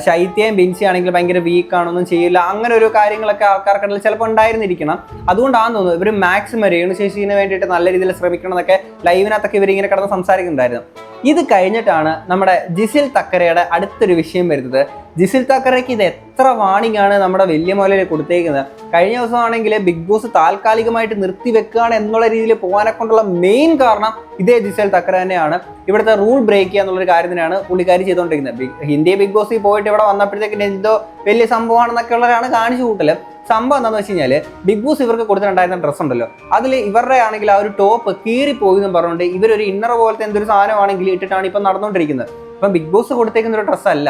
ശൈത്യയും ബിൻസി ആണെങ്കിൽ ഭയങ്കര വീക്കാണൊന്നും ചെയ്യില്ല അങ്ങനെ ഒരു കാര്യങ്ങളൊക്കെ ആൾക്കാർക്കിടയിൽ ചിലപ്പോൾ ഉണ്ടായിരുന്നിരിക്കണം. അതുകൊണ്ടാണെന്ന് തോന്നുന്നു ഇവർ മാക്സിമം രേണുശേഷിന് വേണ്ടിയിട്ട് നല്ല രീതിയിൽ ശ്രമിക്കണം എന്നൊക്കെ ലൈവിനകത്തൊക്കെ ഇവരിങ്ങനെ കിടന്ന് സംസാരിക്കുന്നുണ്ടായിരുന്നു. ഇത് കഴിഞ്ഞിട്ടാണ് നമ്മുടെ ജിസിൽ തക്കരയുടെ അടുത്തൊരു വിഷയം വരുന്നത്. ജിസിൽ തക്കരയ്ക്ക് ഇത് എത്ര വാണിംഗ് ആണ് നമ്മുടെ വലിയ മോലയിൽ കൊടുത്തേക്കുന്നത്? കഴിഞ്ഞ ദിവസമാണെങ്കിൽ ബിഗ് ബോസ് താൽക്കാലികമായിട്ട് നിർത്തി വെക്കുകയാണ് എന്നുള്ള രീതിയിൽ പോകാനെ കൊണ്ടുള്ള മെയിൻ കാരണം ഇതേ ജിസൽ തക്കര തന്നെയാണ്. ഇവിടുത്തെ റൂൾ ബ്രേക്ക് ചെയ്യുക എന്നുള്ളൊരു കാര്യത്തിനാണ് പുള്ളിക്കാരി ചെയ്തുകൊണ്ടിരിക്കുന്നത്. ഹിന്ദി ബിഗ് ബോസിൽ പോയിട്ട് ഇവിടെ വന്നപ്പോഴത്തേക്കിന് എന്തോ വലിയ സംഭവമാണെന്നൊക്കെ ഉള്ളവരാണ് കാണിച്ചു കൂട്ടൽ. സംഭവം എന്താണെന്ന് വെച്ച് കഴിഞ്ഞാൽ ബിഗ് ബോസ് ഇവർക്ക് കൊടുത്തിട്ടുണ്ടായിരുന്ന ഡ്രസ്സ് ഉണ്ടല്ലോ. അതിൽ ഇവരുടെ ആണെങ്കിൽ ആ ഒരു ടോപ്പ് കീറിപ്പോയി എന്ന് പറഞ്ഞുകൊണ്ട് ഇവരൊരു ഇന്നർ പോലത്തെ എന്തൊരു സാധനമാണെങ്കിൽ ഇട്ടിട്ടാണ് ഇപ്പം നടന്നുകൊണ്ടിരിക്കുന്നത്. ഇപ്പം ബിഗ് ബോസ് കൊടുത്തേക്കുന്ന ഒരു ഡ്രസ്സല്ല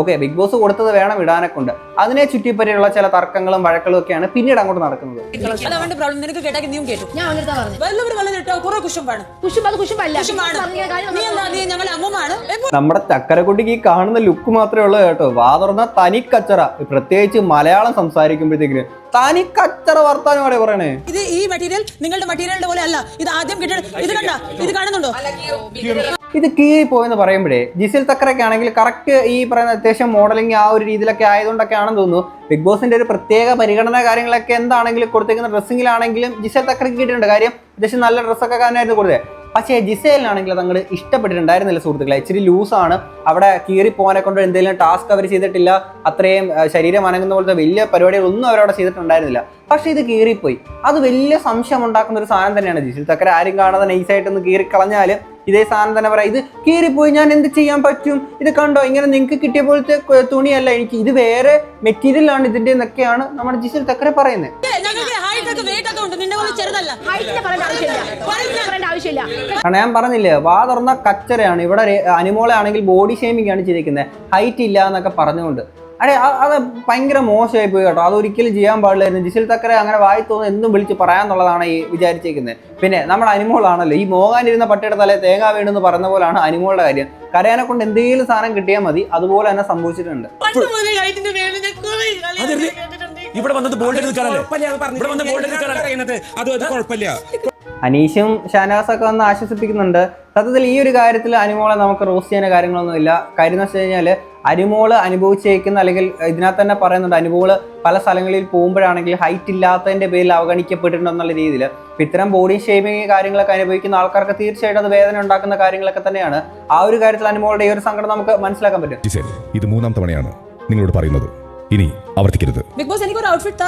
ഓക്കെ ബിഗ് ബോസ് കൊടുത്തത് വേണം ഇടാനെ കൊണ്ട്. അതിനെ ചുറ്റിപ്പറ്റിയുള്ള ചില തർക്കങ്ങളും വഴക്കളും ഒക്കെയാണ് പിന്നീട് അങ്ങോട്ട് നടക്കുന്നത്. നമ്മുടെ ചക്കരക്കുട്ടിക്ക് ഈ കാണുന്ന ലുക്ക് മാത്രമേ ഉള്ളൂ കേട്ടോ. വാതുറന്ന തനി കച്ചറ പ്രത്യേകിച്ച് മലയാളം സംസാരിക്കുമ്പോഴത്തേക്കിന്. തനി കച്ചറ അവിടെ പറയണേ? ഇത് ഈ മെറ്റീരിയൽ നിങ്ങളുടെ മെറ്റീരിയലിന്റെ പോലെ അല്ല. ഇത് ആദ്യം കിട്ടിയ ഇത് കണ്ട? ഇത് കാണുന്നുണ്ടോ? ഇത് കീറി പോയെന്ന് പറയുമ്പോഴേ ജിസിൽ തക്കറൊക്കെ ആണെങ്കിൽ കറക്റ്റ് ഈ പറയുന്ന അത്യാവശ്യം മോഡലിംഗ് ആ ഒരു രീതിയിലൊക്കെ ആയതുകൊണ്ടൊക്കെ ആണെന്ന് തോന്നുന്നു. ബിഗ് ബോസിന്റെ ഒരു പ്രത്യേക പരിഗണന കാര്യങ്ങളൊക്കെ എന്താണെങ്കിലും കൊടുത്തേക്കുന്ന ഡ്രസ്സിങ്ങിലാണെങ്കിലും ജിസൽ തക്കറയ്ക്ക് കിട്ടിയിട്ടുണ്ട്. കാര്യം അത്യാവശ്യം നല്ല ഡ്രസ്സൊക്കെ തന്നെയായിരുന്നു കൊടുത്തത്. പക്ഷേ ജിസേലിനാണെങ്കിൽ അത് അങ്ങോട്ട് ഇഷ്ടപ്പെട്ടിട്ടുണ്ടായിരുന്നില്ല സുഹൃത്തുക്കളെ. ഇച്ചിരി ലൂസാണ് അവിടെ കീറി പോകാനെ കൊണ്ട് എന്തെങ്കിലും ടാസ്ക് അവർ ചെയ്തിട്ടില്ല. അത്രയും ശരീരം അനങ്ങുന്ന പോലത്തെ വലിയ പരിപാടികളൊന്നും അവരവിടെ ചെയ്തിട്ടുണ്ടായിരുന്നില്ല. പക്ഷേ ഇത് കീറിപ്പോയി. അത് വലിയ സംശയം ഉണ്ടാക്കുന്ന ഒരു സാധനം തന്നെയാണ് ജിസിൽ തക്കര. ആരും കാണാതെ നൈസായിട്ടൊന്ന് കീറിക്കളഞ്ഞാൽ ഇതേ സാധനം തന്നെ പറയാം. ഇത് കീറിപ്പോയി ഞാൻ എന്ത് ചെയ്യാൻ പറ്റും? ഇത് കണ്ടോ? ഇങ്ങനെ നിങ്ങൾക്ക് കിട്ടിയ പോലത്തെ തുണിയല്ല എനിക്ക്. ഇത് വേറെ മെറ്റീരിയൽ ആണ് ഇതിന്റെ എന്നൊക്കെയാണ് നമ്മുടെ ജിസിൽ തക്കര പറയുന്നത്. കാരണം ഞാൻ പറഞ്ഞില്ലേ വാ തുറന്ന കച്ചറയാണ്. ഇവിടെ അനിമോളെ ആണെങ്കിൽ ബോഡി ഷേമിംഗ് ആണ് ചെയ്തിരിക്കുന്നത്. ഹൈറ്റ് ഇല്ല എന്നൊക്കെ പറഞ്ഞുകൊണ്ട്. അതെ അ- അത് ഭയങ്കര മോശമായി പോയി കേട്ടോ. അതൊരിക്കലും ചെയ്യാൻ പാടില്ലായിരുന്നു. ജിസിൽ തക്കറെ അങ്ങനെ വായി തോന്നുന്നു എന്തും വിളിച്ച് പറയാന്നുള്ളതാണ് ഈ വിചാരിച്ചേക്കുന്നത്. പിന്നെ നമ്മുടെ അനിമോളാണല്ലോ. ഈ മോകാനിരുന്ന പട്ടിയുടെ തലേ തേങ്ങ വീണെന്ന് പറഞ്ഞ പോലാണ് അനിമോളുടെ കാര്യം. കരയാനെ കൊണ്ട് എന്തെങ്കിലും സാധനം കിട്ടിയാൽ മതി. അതുപോലെ തന്നെ സംഭവിച്ചിട്ടുണ്ട്? ഇവിടെ വന്നത് ബോൾഡ് എടുക്കാനല്ലേ അത് അത് കുഴപ്പമില്ല. അനീഷും ഷാനവാസൊക്കെ വന്ന് ആശ്വസിപ്പിക്കുന്നുണ്ട്. സത്യത്തിൽ ഈ ഒരു കാര്യത്തിൽ അനിമോളെ നമുക്ക് റോസ് ചെയ്യുന്ന കാര്യങ്ങളൊന്നുമില്ല. കാര്യം എന്ന് വെച്ച് കഴിഞ്ഞാൽ അനിമോൾ അനുഭവിച്ചേക്കുന്ന അല്ലെങ്കിൽ ഇതിനകത്ത് തന്നെ പറയുന്നുണ്ട് അനുഭവങ്ങൾ പല സ്ഥലങ്ങളിൽ പോകുമ്പോഴാണെങ്കിൽ ഹൈറ്റ് ഇല്ലാത്തതിന്റെ പേരിൽ അവഗണിക്കപ്പെട്ടിട്ടുണ്ടെന്നുള്ള രീതിയിൽ. അപ്പം ഇത്തരം ബോഡി ഷേമിങ് കാര്യങ്ങളൊക്കെ അനുഭവിക്കുന്ന ആൾക്കാർക്ക് തീർച്ചയായിട്ടും അത് വേദന ഉണ്ടാക്കുന്ന കാര്യങ്ങളൊക്കെ തന്നെയാണ്. ആ ഒരു കാര്യത്തിൽ അനുഭവങ്ങളുടെ ഈ ഒരു സങ്കടം നമുക്ക് മനസ്സിലാക്കാൻ പറ്റും. ഇത് മൂന്നാം തവണയാണ് നിങ്ങളോട് പറയുന്നത്. ഇനി ആവർത്തിക്കരുത്. ബിഗ് ബോസ് എനിക്ക് ഒരു ഔട്ട്ഫിറ്റ്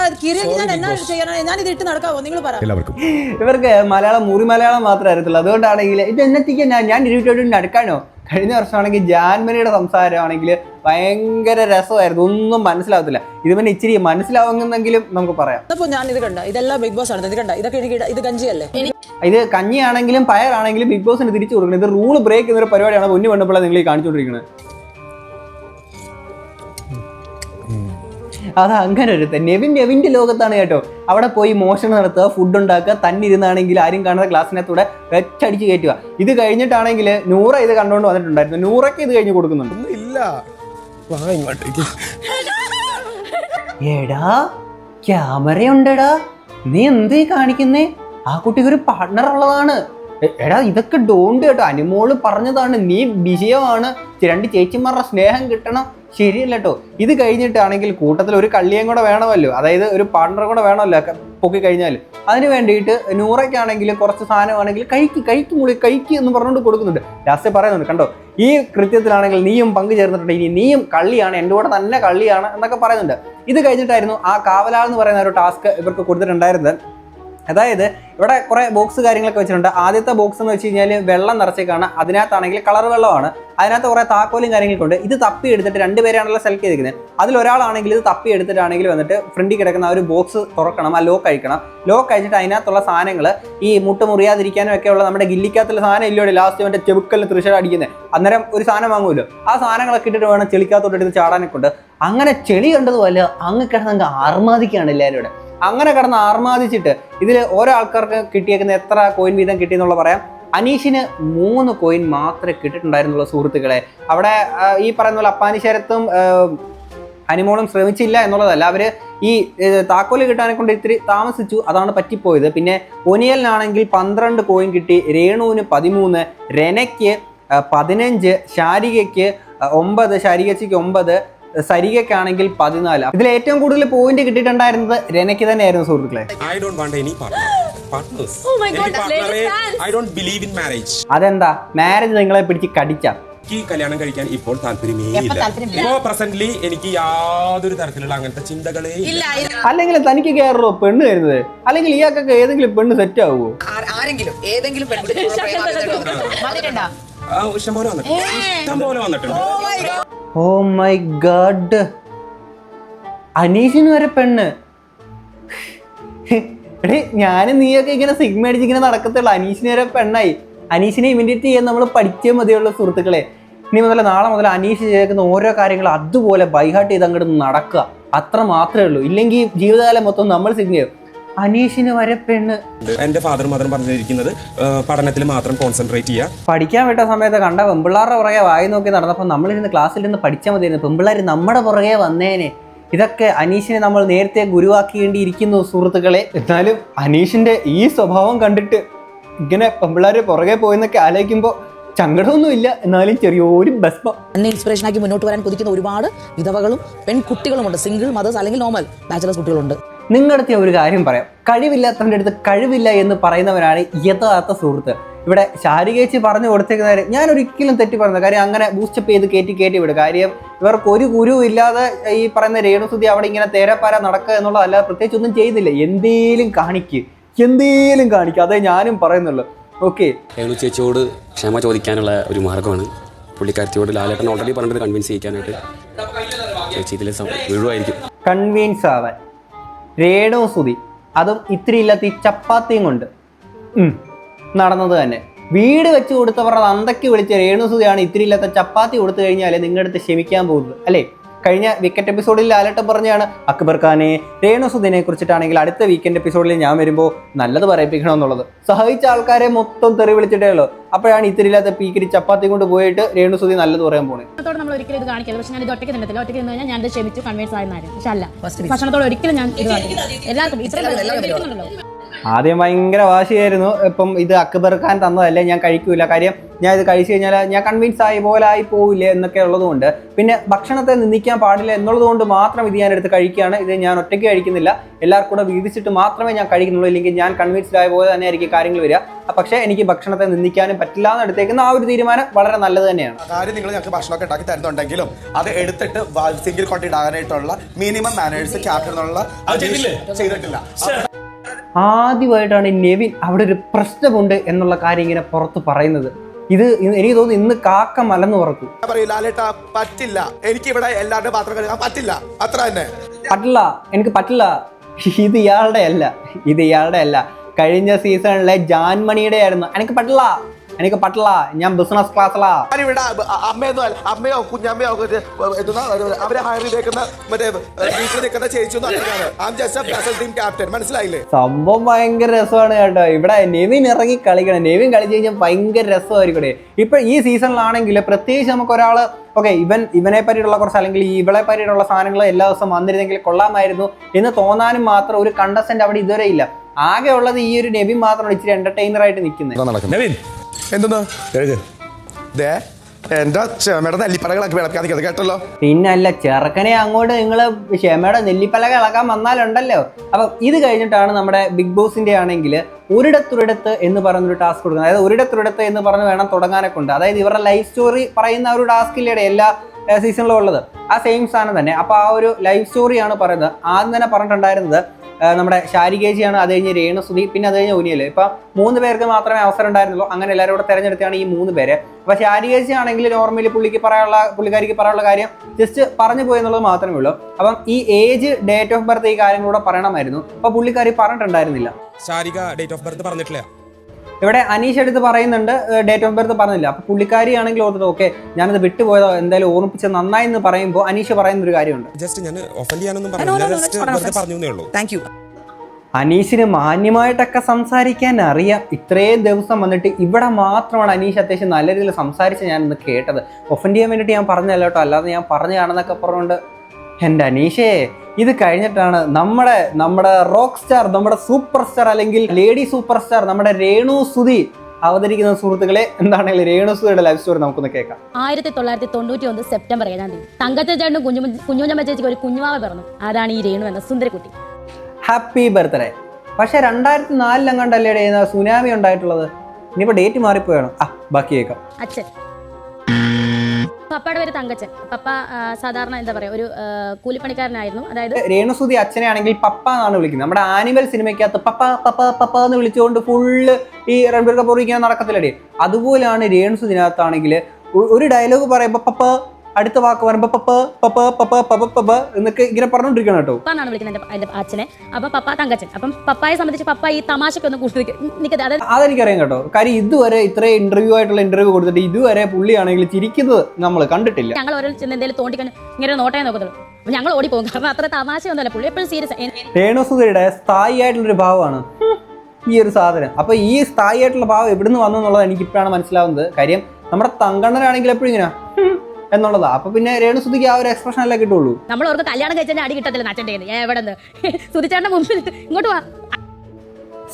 നടക്കാവോ? നിങ്ങൾ പറ. എല്ലാവർക്കും. ഇവർക്ക് മലയാളം മുറി മലയാളം മാത്രമേ അറിയത്തുള്ളൂ. അതുകൊണ്ടാണെങ്കിൽ ഇത് എന്നത്തേക്ക് ഞാൻ ഇരുപത്തി നടക്കാനോ? കഴിഞ്ഞ വർഷമാണെങ്കിൽ ജാൻമനിയുടെ സംസാരമാണെങ്കിൽ ഭയങ്കര രസമായിരുന്നു. ഒന്നും മനസ്സിലാവത്തില്ല. ഇത് പിന്നെ ഇച്ചിരി മനസ്സിലാവുന്നെങ്കിലും നമുക്ക് പറയാം. അപ്പൊ ഞാൻ ഇത് കണ്ട. ഇതെല്ലാം ബിഗ് ബോസ് ആണ് ഇത് കണ്ട. ഇതൊക്കെ എനിക്ക് ഇത് ഗഞ്ചിയല്ലേ ഇത് കഞ്ഞിയാണെങ്കിലും പയറാണെങ്കിലും ബിഗ് ബോസിന് തിരിച്ചു കൊടുക്കണം. ഇത് റൂൾ ബ്രേക്ക് ചെയ്യുന്ന ഒരു പരിപാടിയാണ് പൊന്നു വേണ്ടപ്പോഴാണ് നിങ്ങൾ ഈ കാണിച്ചുകൊണ്ടിരിക്കുന്നത്. അത് അങ്ങനെ ഒരു നെവിൻ നെവിന്റെ ലോകത്താണ് കേട്ടോ. അവിടെ പോയി മോഷണം നടത്തുക ഫുഡ് ഉണ്ടാക്കുക തന്നിരുന്നാണെങ്കിൽ ആരും കാണാത്ത ക്ലാസ്സിനകത്തൂടെ വെച്ചടിച്ച് കയറ്റുക ഇത് കഴിഞ്ഞിട്ടാണെങ്കിൽ നൂറ ഇത് കണ്ടുകൊണ്ട് വന്നിട്ടുണ്ടായിരുന്നു. നൂറയ്ക്ക് ഇത് കഴിഞ്ഞ് കൊടുക്കുന്നുണ്ട്. ഇല്ല എടാ ക്യാമറ ഉണ്ടടാ നീ എന്തേ കാണിക്കുന്നേ? ആ കുട്ടിക്ക് ഒരു പാർട്ണർ ഉള്ളതാണ്. എടാ ഇതൊക്കെ ഡോണ്ട് കേട്ടോ. അനുമോൾ പറഞ്ഞതാണ് നീ വിജയമാണ്. രണ്ട് ചേച്ചിമാരുടെ സ്നേഹം കിട്ടണം. ശരിയല്ല കേട്ടോ ഇത് കഴിഞ്ഞിട്ടാണെങ്കിൽ കൂട്ടത്തിൽ ഒരു കള്ളിയും കൂടെ വേണമല്ലോ. അതായത് ഒരു പാർട്ട്ണർ കൂടെ വേണമല്ലോ പൊക്കി കഴിഞ്ഞാൽ. അതിന് വേണ്ടിയിട്ട് നൂറയ്ക്കാണെങ്കിൽ കുറച്ച് സാധനമാണെങ്കിൽ കൈക്ക് കൈക്ക് മുളി കൈക്ക് എന്ന് പറഞ്ഞുകൊണ്ട് കൊടുക്കുന്നുണ്ട്. ലാസ്റ്റ് പറയുന്നുണ്ട് കണ്ടോ? ഈ കൃത്യത്തിലാണെങ്കിൽ നീയും പങ്കു ചേർന്നിട്ടുണ്ട് ഇനി നീയും കള്ളിയാണ് എന്റെ കൂടെ തന്നെ കള്ളിയാണ് എന്നൊക്കെ പറയുന്നുണ്ട്. ഇത് കഴിഞ്ഞിട്ടായിരുന്നു ആ കാവലാൾ എന്ന് പറയുന്ന ഒരു ടാസ്ക് ഇവർക്ക് കൊടുത്തിട്ടുണ്ടായിരുന്നത്. അതായത് ഇവിടെ കുറേ ബോക്സ് കാര്യങ്ങളൊക്കെ വെച്ചിട്ടുണ്ട്. ആദ്യത്തെ ബോക്സ് എന്ന് വെച്ച് കഴിഞ്ഞാൽ വെള്ളം നിറച്ചേക്കാണ്. അതിനകത്താണെങ്കിൽ കളർ വെള്ളമാണ്. അതിനകത്ത് കുറേ താക്കോലും കാര്യങ്ങളൊക്കെ ഉണ്ട്. ഇത് തപ്പി എടുത്തിട്ട് രണ്ടുപേരാണല്ലോ സെലക്ട് ചെയ്തിരിക്കുന്നത്. അതിലൊരാളാണെങ്കിൽ ഇത് തപ്പി എടുത്തിട്ടാണെങ്കിൽ വന്നിട്ട് ഫ്രണ്ടിൽ കിടക്കുന്ന ആ ഒരു ബോക്സ് തുറക്കണം ആ ലോക്ക് അഴിക്കണം. ലോക്ക് അഴിച്ചിട്ട് അതിനകത്തുള്ള സാധനങ്ങൾ ഈ മുട്ട് മുറിയാതിരിക്കാനും ഒക്കെ ഉള്ള നമ്മുടെ ഗില്ലിക്കാത്തുള്ള സാധനം ഇല്ലോടെ ലാസ്റ്റ് മറ്റേ ചെവുക്കലിൽ തൃശ്ശൂർ അടിക്കുന്നത് അന്നേരം ഒരു സാധനം വാങ്ങുമല്ലോ. ആ സാധനങ്ങളൊക്കെ ഇട്ടിട്ട് വേണം ചെളിക്കകത്തോട്ട് എടുത്ത് ചാടാനൊക്കെ ഉണ്ട്. അങ്ങനെ ചെളി കണ്ടതുപോലെ അങ്ങ് കിടന്ന് അങ്ങ് ആർമാദിക്കുകയാണ് എല്ലാവരും ഇവിടെ. അങ്ങനെ കിടന്ന് ആർമാദിച്ചിട്ട് ഇതിൽ ഒരാൾക്കാർക്ക് കിട്ടിയേക്കുന്ന എത്ര കോയിൻ വീതം കിട്ടിയെന്നുള്ള പറയാം. അനീഷിന് മൂന്ന് കോയിൻ മാത്രമേ കിട്ടിയിട്ടുണ്ടായിരുന്നുള്ളൂ സുഹൃത്തുക്കളെ. അവിടെ ഈ പറയുന്ന പോലെ അപ്പാനിശരത്തും ഹനിമോളും ശ്രമിച്ചില്ല എന്നുള്ളതല്ല. അവർ ഈ താക്കോൽ കിട്ടാനെ കൊണ്ട് ഇത്തിരി താമസിച്ചു അതാണ് പറ്റിപ്പോയത്. പിന്നെ ഒനിയലിനാണെങ്കിൽ പന്ത്രണ്ട് കോയിൻ കിട്ടി രേണുവിന് പതിമൂന്ന് രനയ്ക്ക് പതിനഞ്ച് ശാരികയ്ക്ക് ഒമ്പത് ശാരികച്ചിക്ക് ഒമ്പത് സരികയ്ക്കാണെങ്കിൽ പതിനാല്. ഇതിൽ ഏറ്റവും കൂടുതൽ പോയിന്റ് കിട്ടിയിട്ടുണ്ടായിരുന്നത് രനയ്ക്ക് തന്നെയായിരുന്നു സുഹൃത്തുക്കളെ. I don't want any partner partners Oh my God, ladies I don't believe in marriage അതെന്താ? മാരേജ് നിങ്ങളെ പിടിച്ച് കടിച്ച. എനിക്ക് കല്യാണം കഴിക്കാൻ ഇപ്പോൾ താല്പര്യമേ ഇല്ല. ഇപ്പോ പ്രസന്റ്ലി എനിക്ക് യാതൊരു തരത്തിലുള്ള അങ്ങനത്തെ ചിന്തകളേ ഇല്ല. അല്ലെങ്കിൽ തനിക്ക് കയറോ പെണ്ണ് വരുന്നത് അല്ലെങ്കിൽ ഇയാൾക്കൊക്കെ ഏതെങ്കിലും പെണ്ണ് സെറ്റ് ആവുമോ ആരെങ്കിലും ഏതെങ്കിലും പെണ്ണ് ഇഷ്ടം പോലെ വന്നിട്ടുണ്ട്. ഇഷ്ടം പോലെ വന്നിട്ടുണ്ട്. Oh my God. അനീഷിന് വരെ പെണ്ണ്. എടേ ഞാനും നീയൊക്കെ ഇങ്ങനെ സിഗ്മ അടിച്ച് ഇങ്ങനെ നടക്കത്തുള്ളൂ. അനീഷിന് വരെ പെണ്ണായി. അനീഷിനെ ഇമിഡിയറ്റ് ചെയ്യാൻ നമ്മൾ പഠിച്ചേ മതിയുള്ള സുഹൃത്തുക്കളെ. ഇനി മുതൽ നാളെ മുതൽ അനീഷ് ചേർക്കുന്ന ഓരോ കാര്യങ്ങളും അതുപോലെ ബൈഹാർട്ട് ചെയ്ത് അങ്ങോട്ട് നടക്കുക. അത്ര മാത്രമേ ഉള്ളൂ. ഇല്ലെങ്കിൽ ജീവിതകാലം മൊത്തം നമ്മൾ സിഗ്മ ചെയ്യും. അനീഷിന് വരെ പെണ്ണ്. എന്റെ ഫാദർ മദർ പറഞ്ഞിരിക്കുന്നത് പഠനത്തിൽ മാത്രം കോൺസെൻട്രേറ്റ് ചെയ്യുക പഠിക്കാൻ വിട്ട സമയത്ത് കണ്ട പെമ്പിള്ളാരുടെ പുറകെ വായി നോക്കി നടന്നപ്പോൾ നമ്മളിരുന്ന് ക്ലാസ്സിൽ നിന്ന് പഠിച്ചാൽ മതിയായിരുന്നു. പെമ്പിള്ളാർ നമ്മുടെ പുറകെ വന്നേനെ. ഇതൊക്കെ അനീഷിനെ നമ്മൾ നേരത്തെ ഗുരുവാക്കേണ്ടിയിരിക്കുന്നു സുഹൃത്തുക്കളെ. എന്നാലും അനീഷിന്റെ ഈ സ്വഭാവം കണ്ടിട്ട് ഇങ്ങനെ പെമ്പിള്ളാര് പുറകെ പോയെന്നൊക്കെ ആലോചിക്കുമ്പോൾ ചങ്കടമൊന്നുമില്ല എന്നാലും ചെറിയൊരു ഭസ്മം. എന്നെ ഇൻസ്പിറേഷൻ ആക്കി മുന്നോട്ട് വരാൻ കൊതിക്കുന്ന ഒരുപാട് വിധവകളും പെൺകുട്ടികളുമുണ്ട്. സിംഗിൾ മദേഴ്സ് അല്ലെങ്കിൽ നോർമൽ ബാച്ചലേഴ്സ് കുട്ടികളുണ്ട്. നിങ്ങളുടെ ഒരു കാര്യം പറയാം. കഴിവില്ലാത്തവന്റെ അടുത്ത് കഴിവില്ല എന്ന് പറയുന്നവരാണ് യഥാർത്ഥ സുഹൃത്ത്. ഇവിടെ ശാരികേച്ചി പറഞ്ഞു കൊടുത്തേക്കുന്ന കാര്യം ഞാൻ ഒരിക്കലും തെറ്റി പറഞ്ഞത് കാര്യം അങ്ങനെ ബൂസ്റ്റപ്പ് ചെയ്ത് കയറ്റി കയറ്റി വിടും. കാര്യം ഇവർക്ക് ഒരു ഗുരു ഇല്ലാതെ ഈ പറയുന്ന രേണുസുതി അവിടെ ഇങ്ങനെ തേരപ്പാര നടക്കുക എന്നുള്ളതല്ലാതെ പ്രത്യേകിച്ച് ഒന്നും ചെയ്തില്ല. എന്തേലും കാണിക്ക്. എന്തേലും കാണിക്കുക അതേ ഞാനും പറയുന്നുള്ളൂ. ഓക്കെ രേണു ചേച്ചിയോട് ക്ഷമ ചോദിക്കാനുള്ള ഒരു മാർഗമാണ്. പുള്ളിക്കാരത്തിയോട് ലാലേട്ടൻ ഓൾറെഡി പറഞ്ഞിട്ട് കൺവിൻസ് ചെയ്യിക്കാനായിട്ട്. ചേച്ചി ഇതിലെ വീഴുമായിരിക്കും കൺവിൻസ് ആവാൻ. രേണു സുതി അതും ഇത്തിരി ഇല്ലാത്ത ഈ ചപ്പാത്തിയും കൊണ്ട് നടന്നത് തന്നെ. വീട് വെച്ച് കൊടുത്തവരുടെ അന്തയ്ക്ക് വിളിച്ച രേണു സുതിയാണ് ഇത്തിരി ഇല്ലാത്ത ചപ്പാത്തി കൊടുത്തു കഴിഞ്ഞാൽ നിങ്ങളുടെ അടുത്ത് ക്ഷമിക്കാൻ പോകുന്നത്. അല്ലേ? കഴിഞ്ഞ വീക്കെൻഡ് എപ്പിസോഡിൽ ലാലട്ടൻ പറഞ്ഞാണ് അക്ബർ ഖാനെ രേണു സുദിനെ കുറിച്ചിട്ടാണെങ്കിൽ അടുത്ത വീക്കെൻഡ് എപ്പിസോഡിൽ ഞാൻ വരുമ്പോൾ നല്ലത് പറയിപ്പിക്കണമെന്നുള്ളത്. സഹായിച്ച ആൾക്കാരെ മൊത്തം തെറി വിളിച്ചിട്ടേ ഉള്ളൂ. അപ്പോഴാണ് ഇത്തിരി ഇല്ലാത്ത പീക്കിരി ചപ്പാത്തി കൊണ്ട് പോയിട്ട് രേണു സുതി നല്ലത് പറയാൻ പോണേ. ഭക്ഷണത്തോട് നമ്മൾ ഒരിക്കലും ഇത് കാണിക്കരുത്. പക്ഷെ ഞാൻ ഇത് ഒറ്റയ്ക്ക് നിന്നത്തില്ല ഒറ്റയ്ക്ക് നിന്ന് കഴിഞ്ഞാൽ ഞാൻ ഇത് ക്ഷമിച്ചു കൺവിൻസ് ആയിരുന്നായിരുന്നു പക്ഷെ അല്ല ഭക്ഷണത്തോട് ഒരിക്കലും ഞാൻ ഇത് എല്ലാവർക്കും ഇത്രയും. ആദ്യം ഭയങ്കര വാശിയായിരുന്നു. ഇപ്പം ഇത് അക്ബർ ഖാൻ തന്നതല്ലേ ഞാൻ കഴിക്കൂല. കാര്യം ഞാൻ ഇത് കഴിച്ചു കഴിഞ്ഞാൽ ഞാൻ കൺവിൻസ് ആയി പോലെ ആയി പോവില്ലേ എന്നൊക്കെ ഉള്ളതുകൊണ്ട്. പിന്നെ ഭക്ഷണത്തെ നിന്ദിക്കാൻ പാടില്ല എന്നുള്ളതുകൊണ്ട് മാത്രം ഇത് ഞാൻ എടുത്ത് കഴിക്കുകയാണ്. ഇത് ഞാൻ ഒറ്റയ്ക്ക് കഴിക്കുന്നില്ല. എല്ലാവർക്കും കൂടെ വീതിച്ചിട്ട് മാത്രമേ ഞാൻ കഴിക്കുന്നുള്ളൂ. ഇല്ലെങ്കിൽ ഞാൻ കൺവിൻസ്ഡ് ആയ പോലെ തന്നെ ആയിരിക്കും കാര്യങ്ങൾ വരിക. പക്ഷേ എനിക്ക് ഭക്ഷണത്തെ നിന്ദിക്കാനും പറ്റില്ല എന്ന് എടുത്തേക്കുന്ന ആ ഒരു തീരുമാനം വളരെ നല്ലത് തന്നെയാണ്. കാര്യം നിങ്ങൾ ഞങ്ങൾക്ക് ഭക്ഷണമൊക്കെ ഉണ്ടാക്കി തരുന്നുണ്ടെങ്കിലും അത് എടുത്തിട്ട് സിംഗിൾ കൊണ്ടിടാനായിട്ടുള്ള മിനിമം മാനേഴ്സ് ക്യാപ്റ്റൻ എന്നുള്ള ചെയ്തിട്ടില്ല? ആദ്യമായിട്ടാണ് നെവിൻ അവിടെ ഒരു പ്രശ്നമുണ്ട് എന്നുള്ള കാര്യം ഇങ്ങനെ പുറത്ത് പറയുന്നത്. ഇത് എനിക്ക് തോന്നുന്നു ഇന്ന് കാക്ക മലന്ന് പറക്കും. പറ്റില്ല. എനിക്ക് ഇവിടെ എല്ലാവരുടെ പാത്രം കഴുകാൻ പറ്റില്ല. അത്ര തന്നെ. പറ്റില്ല. എനിക്ക് പറ്റില്ല. ഇത് ഇയാളുടെ അല്ല ഇത് ഇയാളുടെ അല്ല കഴിഞ്ഞ സീസണിലെ ജാൻമണിയുടെ ആയിരുന്നു എനിക്ക് പറ്റില്ല. എനിക്ക് പറ്റില്ല. ഞാൻ ബിസിനസ് ക്ലാസ്സിലാ അമ്മയൊന്നും അമ്മയോ കുഞ്ഞമ്മയോ അവരെ ഹയർ ചെയ്തേക്കുന്ന മറ്റേ വീട്ടിൽ നിൽക്കുന്ന ടീം ക്യാപ്റ്റൻ മനസ്സിലായില്ലേ? സംഭവം ഭയങ്കര രസമാണ് കേട്ടോ. ഇവിടെ നെവിൻ ഇറങ്ങി കളിക്കണം. നെവിൻ കളിച്ചു കഴിഞ്ഞാൽ ഭയങ്കര രസമായിരിക്കും ഇപ്പൊ ഈ സീസണിലാണെങ്കിൽ പ്രത്യേകിച്ച് നമുക്ക് ഒരാൾ ഓക്കെ ഇവൻ ഇവനെ പറ്റിയിട്ടുള്ള കുറച്ച് അല്ലെങ്കിൽ ഇവളെ പറ്റിയിട്ടുള്ള സാധനങ്ങൾ എല്ലാ ദിവസവും വന്നിരുന്നെങ്കിൽ കൊള്ളാമായിരുന്നു എന്ന് തോന്നാനും മാത്രം ഒരു കണ്ടസ്റ്റന്റ് അവിടെ ഇതുവരെ ഇല്ല. ആകെ ഉള്ളത് ഈ ഒരു നെവിൻ മാത്രമാണ് ഇച്ചിരി എന്റർടൈനർ ആയിട്ട് നിൽക്കുന്നത്. എന്തെന്ന്? ദേ എന്റെ വിളക്കാതെ കേട്ടല്ലോ. പിന്നല്ല ചെറുക്കനെ അങ്ങോട്ട് നിങ്ങൾ ക്ഷമയുടെ നെല്ലിപ്പലക ഇളക്കാൻ വന്നാലുണ്ടല്ലോ. അപ്പം ഇത് കഴിഞ്ഞിട്ടാണ് നമ്മുടെ ബിഗ് ബോസിന്റെ ആണെങ്കിൽ ഒരിടത്തൊരിടത്ത് എന്ന് പറയുന്നൊരു ടാസ്ക് കൊടുക്കുന്നത്. അതായത് ഒരിടത്തൊരിടത്ത് എന്ന് പറഞ്ഞ് വേണം തുടങ്ങാനൊക്കെ ഉണ്ട്. അതായത് ഇവരുടെ ലൈഫ് സ്റ്റോറി പറയുന്ന ഒരു ടാസ്ക് ഇല്ലേടെ എല്ലാ സീസണിലും ഉള്ളത്. ആ സെയിം സാധനം തന്നെ. അപ്പോൾ ആ ഒരു ലൈഫ് സ്റ്റോറിയാണ് പറയുന്നത്. ആദ്യം തന്നെ പറഞ്ഞിട്ടുണ്ടായിരുന്നത് നമ്മുടെ ശാരികേജിയാണ് അത് കഴിഞ്ഞ് രേണുസുതി പിന്നെ അത് കഴിഞ്ഞ് ഉനിയൽ ഇപ്പം മൂന്ന് പേർക്ക് മാത്രമേ അവസരം ഉണ്ടായിരുന്നുള്ളൂ. അങ്ങനെ എല്ലാവരും കൂടെ തിരഞ്ഞെടുത്താണ് ഈ മൂന്ന് പേര്. അപ്പോൾ ശാരികേജി ആണെങ്കിൽ നോർമലി പുള്ളിക്ക് പറയാനുള്ള പുള്ളിക്കാരിക്ക് പറയാനുള്ള കാര്യം ജസ്റ്റ് പറഞ്ഞു പോയി എന്നുള്ളത് മാത്രമേ ഉള്ളൂ. അപ്പം ഈ ഏജ് ഡേറ്റ് ഓഫ് ബർത്ത് ഈ കാര്യങ്ങളൂടെ പറയണമായിരുന്നു. അപ്പോൾ പുള്ളിക്കാരി പറഞ്ഞിട്ടുണ്ടായിരുന്നില്ല. ശാരിക ഡേറ്റ് ഓഫ് ബർത്ത് പറഞ്ഞിട്ടില്ല. ഇവിടെ അനീഷ് എടുത്ത് പറയുന്നുണ്ട് ഡേറ്റ് ഓഫ് ബർത്ത് പറഞ്ഞില്ല. അപ്പോൾ പുള്ളിക്കാരി ആണെങ്കിൽ ഓർത്തിട്ട് ഓക്കെ ഞാനത് വിട്ടുപോയതോ എന്തായാലും ഓർമ്മിപ്പിച്ച നന്നായി എന്ന് പറയുമ്പോൾ അനീഷ് പറയുന്ന ഒരു കാര്യമുണ്ട്. ജസ്റ്റ് ഞാൻ ഒഫൻഡ് ചെയ്യാനൊന്നും. പറഞ്ഞു താങ്ക് യു അനീഷിന് മാന്യമായിട്ടൊക്കെ സംസാരിക്കാൻ അറിയാം. ഇത്രയും ദിവസം വന്നിട്ട് ഇവിടെ മാത്രമാണ് അനീഷ് അത്യാവശ്യം നല്ല രീതിയിൽ സംസാരിച്ച് ഞാൻ ഇന്ന് കേട്ടത്. ഒഫൻഡ് ചെയ്യാൻ വേണ്ടിയിട്ട് ഞാൻ പറഞ്ഞല്ല കേട്ടോ. അല്ലാതെ ഞാൻ പറഞ്ഞതാണെന്നൊക്കെ പറഞ്ഞുകൊണ്ട് എന്റെ അനീഷേ ഇത് കഴിഞ്ഞിട്ടാണ് നമ്മുടെ നമ്മുടെ റോക്ക് സ്റ്റാർ നമ്മുടെ സൂപ്പർ സ്റ്റാർ അല്ലെങ്കിൽ ലേഡി സൂപ്പർ സ്റ്റാർ നമ്മുടെ രേണു സുധി അവതരിക്കുന്ന സുഹൃത്തുക്കളെ എന്താണെങ്കിൽ രേണു സുധിയുടെ ലൈഫ് സ്റ്റോറി നമുക്കൊന്ന് കേൾക്കാം. ആയിരത്തി തൊള്ളായിരത്തി തൊണ്ണൂറ്റി ഒന്ന് സെപ്റ്റംബർ ഏഴാം തീയതി തങ്കത്തെ ചേട്ടനും കുഞ്ഞു ചേച്ചിക്ക് ഒരു കുഞ്ഞുമാവ പിറന്നു. അതാണ് ഈ രേണു എന്ന സുന്ദരക്കുട്ടി. ഹാപ്പി ബർത്ത്ഡേ പക്ഷേ രണ്ടായിരത്തി നാലിലെങ്ങാണ്ടല്ലേ സുനാമി ഉണ്ടായിട്ടുള്ളത്? ഇനിയിപ്പോൾ ഡേറ്റ് മാറിപ്പോയാണ്? ആ ബാക്കി കേൾക്കാം. അച്ഛൻ. പപ്പയുടെ പേര് തങ്കച്ചൻ. പപ്പ സാധാരണ എന്താ പറയാ ഒരു കൂലിപ്പണിക്കാരനായിരുന്നു. അതായത് രേണുസുതി അച്ഛനെ ആണെങ്കിൽ പപ്പ എന്നാണ് വിളിക്കുന്നത്. നമ്മുടെ ആനിമൽ സിനിമയ്ക്കകത്ത് പപ്പ പപ്പ പപ്പ എന്ന് വിളിച്ചുകൊണ്ട് ഫുള്ള് ഈ റൺബീർ കപൂർ ഇങ്ങനെ നടക്കത്തില്ലേ? അതുപോലെയാണ് രേണുസുദിനകത്താണെങ്കിൽ ഒരു ഡയലോഗ് പറയുമ്പോൾ പപ്പ അടുത്ത വാക്ക് പറയുമ്പോൾ പപ്പ പപ്പ പപ്പ പപ്പ പപ്പ എന്നൊക്കെ ഇങ്ങനെ പറഞ്ഞോണ്ടിരിക്കണം കേട്ടോ. വിളിക്കുന്നത് അച്ഛനെ. അപ്പൊ പപ്പ തങ്കച്ചൻ. അപ്പം പപ്പായെ സംബന്ധിച്ച് പപ്പ ഈ തമാശക്ക് ഒന്ന് കൂട്ടി അതായത് അതെനിക്കറിയാം കേട്ടോ. കാര്യം ഇതുവരെ ഇത്രയും ഇന്റർവ്യൂ ആയിട്ടുള്ള ഇന്റർവ്യൂ കൊടുത്തിട്ട് ഇതുവരെ പുള്ളിയാണെങ്കിൽ ചിരിക്കുന്നത് നമ്മൾ കണ്ടിട്ടില്ല. ഞങ്ങൾ ഓരോ ചെന്ന് എന്തെങ്കിലും തോണ്ടിക്കഴിഞ്ഞ് ഇങ്ങനെ നോട്ടേ നോക്കത്തുള്ളൂ. ഞങ്ങൾ ഓടിപ്പോകും. കാരണം അത്ര തമാശയൊന്നുമല്ല. പുള്ളി എപ്പോഴും സീരിയസ് രേണുസുതിയുടെ സ്ഥായി ആയിട്ടുള്ളൊരു ഭാവമാണ് ഹും, ഈ ഒരു സാധനം. അപ്പൊ ഈ സ്ഥായി ആയിട്ടുള്ള ഭാവം എവിടുന്ന് വന്നു എന്നുള്ളത് എനിക്ക് ഇപ്പോഴാണ് മനസ്സിലാവുന്നത്. കാര്യം നമ്മുടെ തങ്കണ്ണനാണെങ്കിൽ എപ്പോഴും ഇങ്ങനെ. എന്നുള്ളതാ. അപ്പൊ പിന്നെ രേണുസുതിക്ക് ആ ഒരു എക്സ്പ്രഷൻ അല്ലേ കിട്ടുള്ളൂ? നമ്മൾ ഓർക്ക് കല്യാണം കഴിച്ചാൽ അടി കിട്ടത്തില്ല അച്ഛന്റെ എവിടെ നിന്ന് സുധിച്ചേട്ടന്റെ മുമ്പിൽ ഇങ്ങോട്ട് വാ.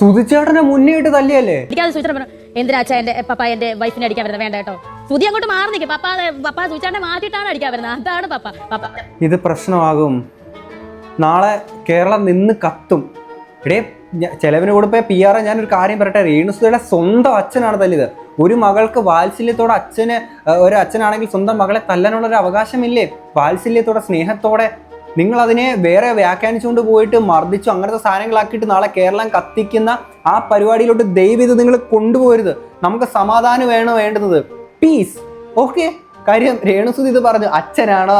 സുതിച്ചേട്ടനെ മുന്നേ ഇട്ട് തല്ലിയല്ലേ? എനിക്കത് സൂചന പറഞ്ഞു എന്തിനാ അച്ഛാ എന്റെ പപ്പ എന്റെ വൈഫിനെ അടിക്കാൻ വരുന്നത്? വേണ്ട കേട്ടോ. സുതി അങ്ങോട്ട് മാറി നിൽക്കും പപ്പ പപ്പ സൂചിച്ചേട്ടനെ മാറ്റിയിട്ടാണ് അടിക്കാൻ വരുന്നത്. അതാണ് പപ്പ. പപ്പ. ഇത് പ്രശ്നമാകും. നാളെ കേരളം നിന്ന് കത്തും. ഇടേ ചെലവിന് കൊടുപ്പേ പി ആർ ഞാനൊരു കാര്യം പറയട്ടെ. രേണുസുധയുടെ സ്വന്തം അച്ഛനാണ് തല്ലിയത്. ഒരു മകൾക്ക് വാത്സല്യത്തോടെ അച്ഛന് ഒരു അച്ഛനാണെങ്കിൽ സ്വന്തം മകളെ തല്ലാനുള്ള ഒരു അവകാശമില്ലേ? വാത്സല്യത്തോടെ സ്നേഹത്തോടെ. നിങ്ങൾ അതിനെ വേറെ വ്യാഖ്യാനിച്ചുകൊണ്ട് പോയിട്ട് മർദ്ദിച്ചു അങ്ങനത്തെ സാധനങ്ങളാക്കിയിട്ട് നാളെ കേരളം കത്തിക്കുന്ന ആ പരിപാടിയിലോട്ട് ദയവ് ഇത് നിങ്ങൾ കൊണ്ടുപോകരുത്. നമുക്ക് സമാധാനം വേണോ വേണ്ടുന്നത്. പീസ് ഓക്കെ കാര്യം രേണുസുതി ഇത് പറഞ്ഞു. അച്ഛനാണോ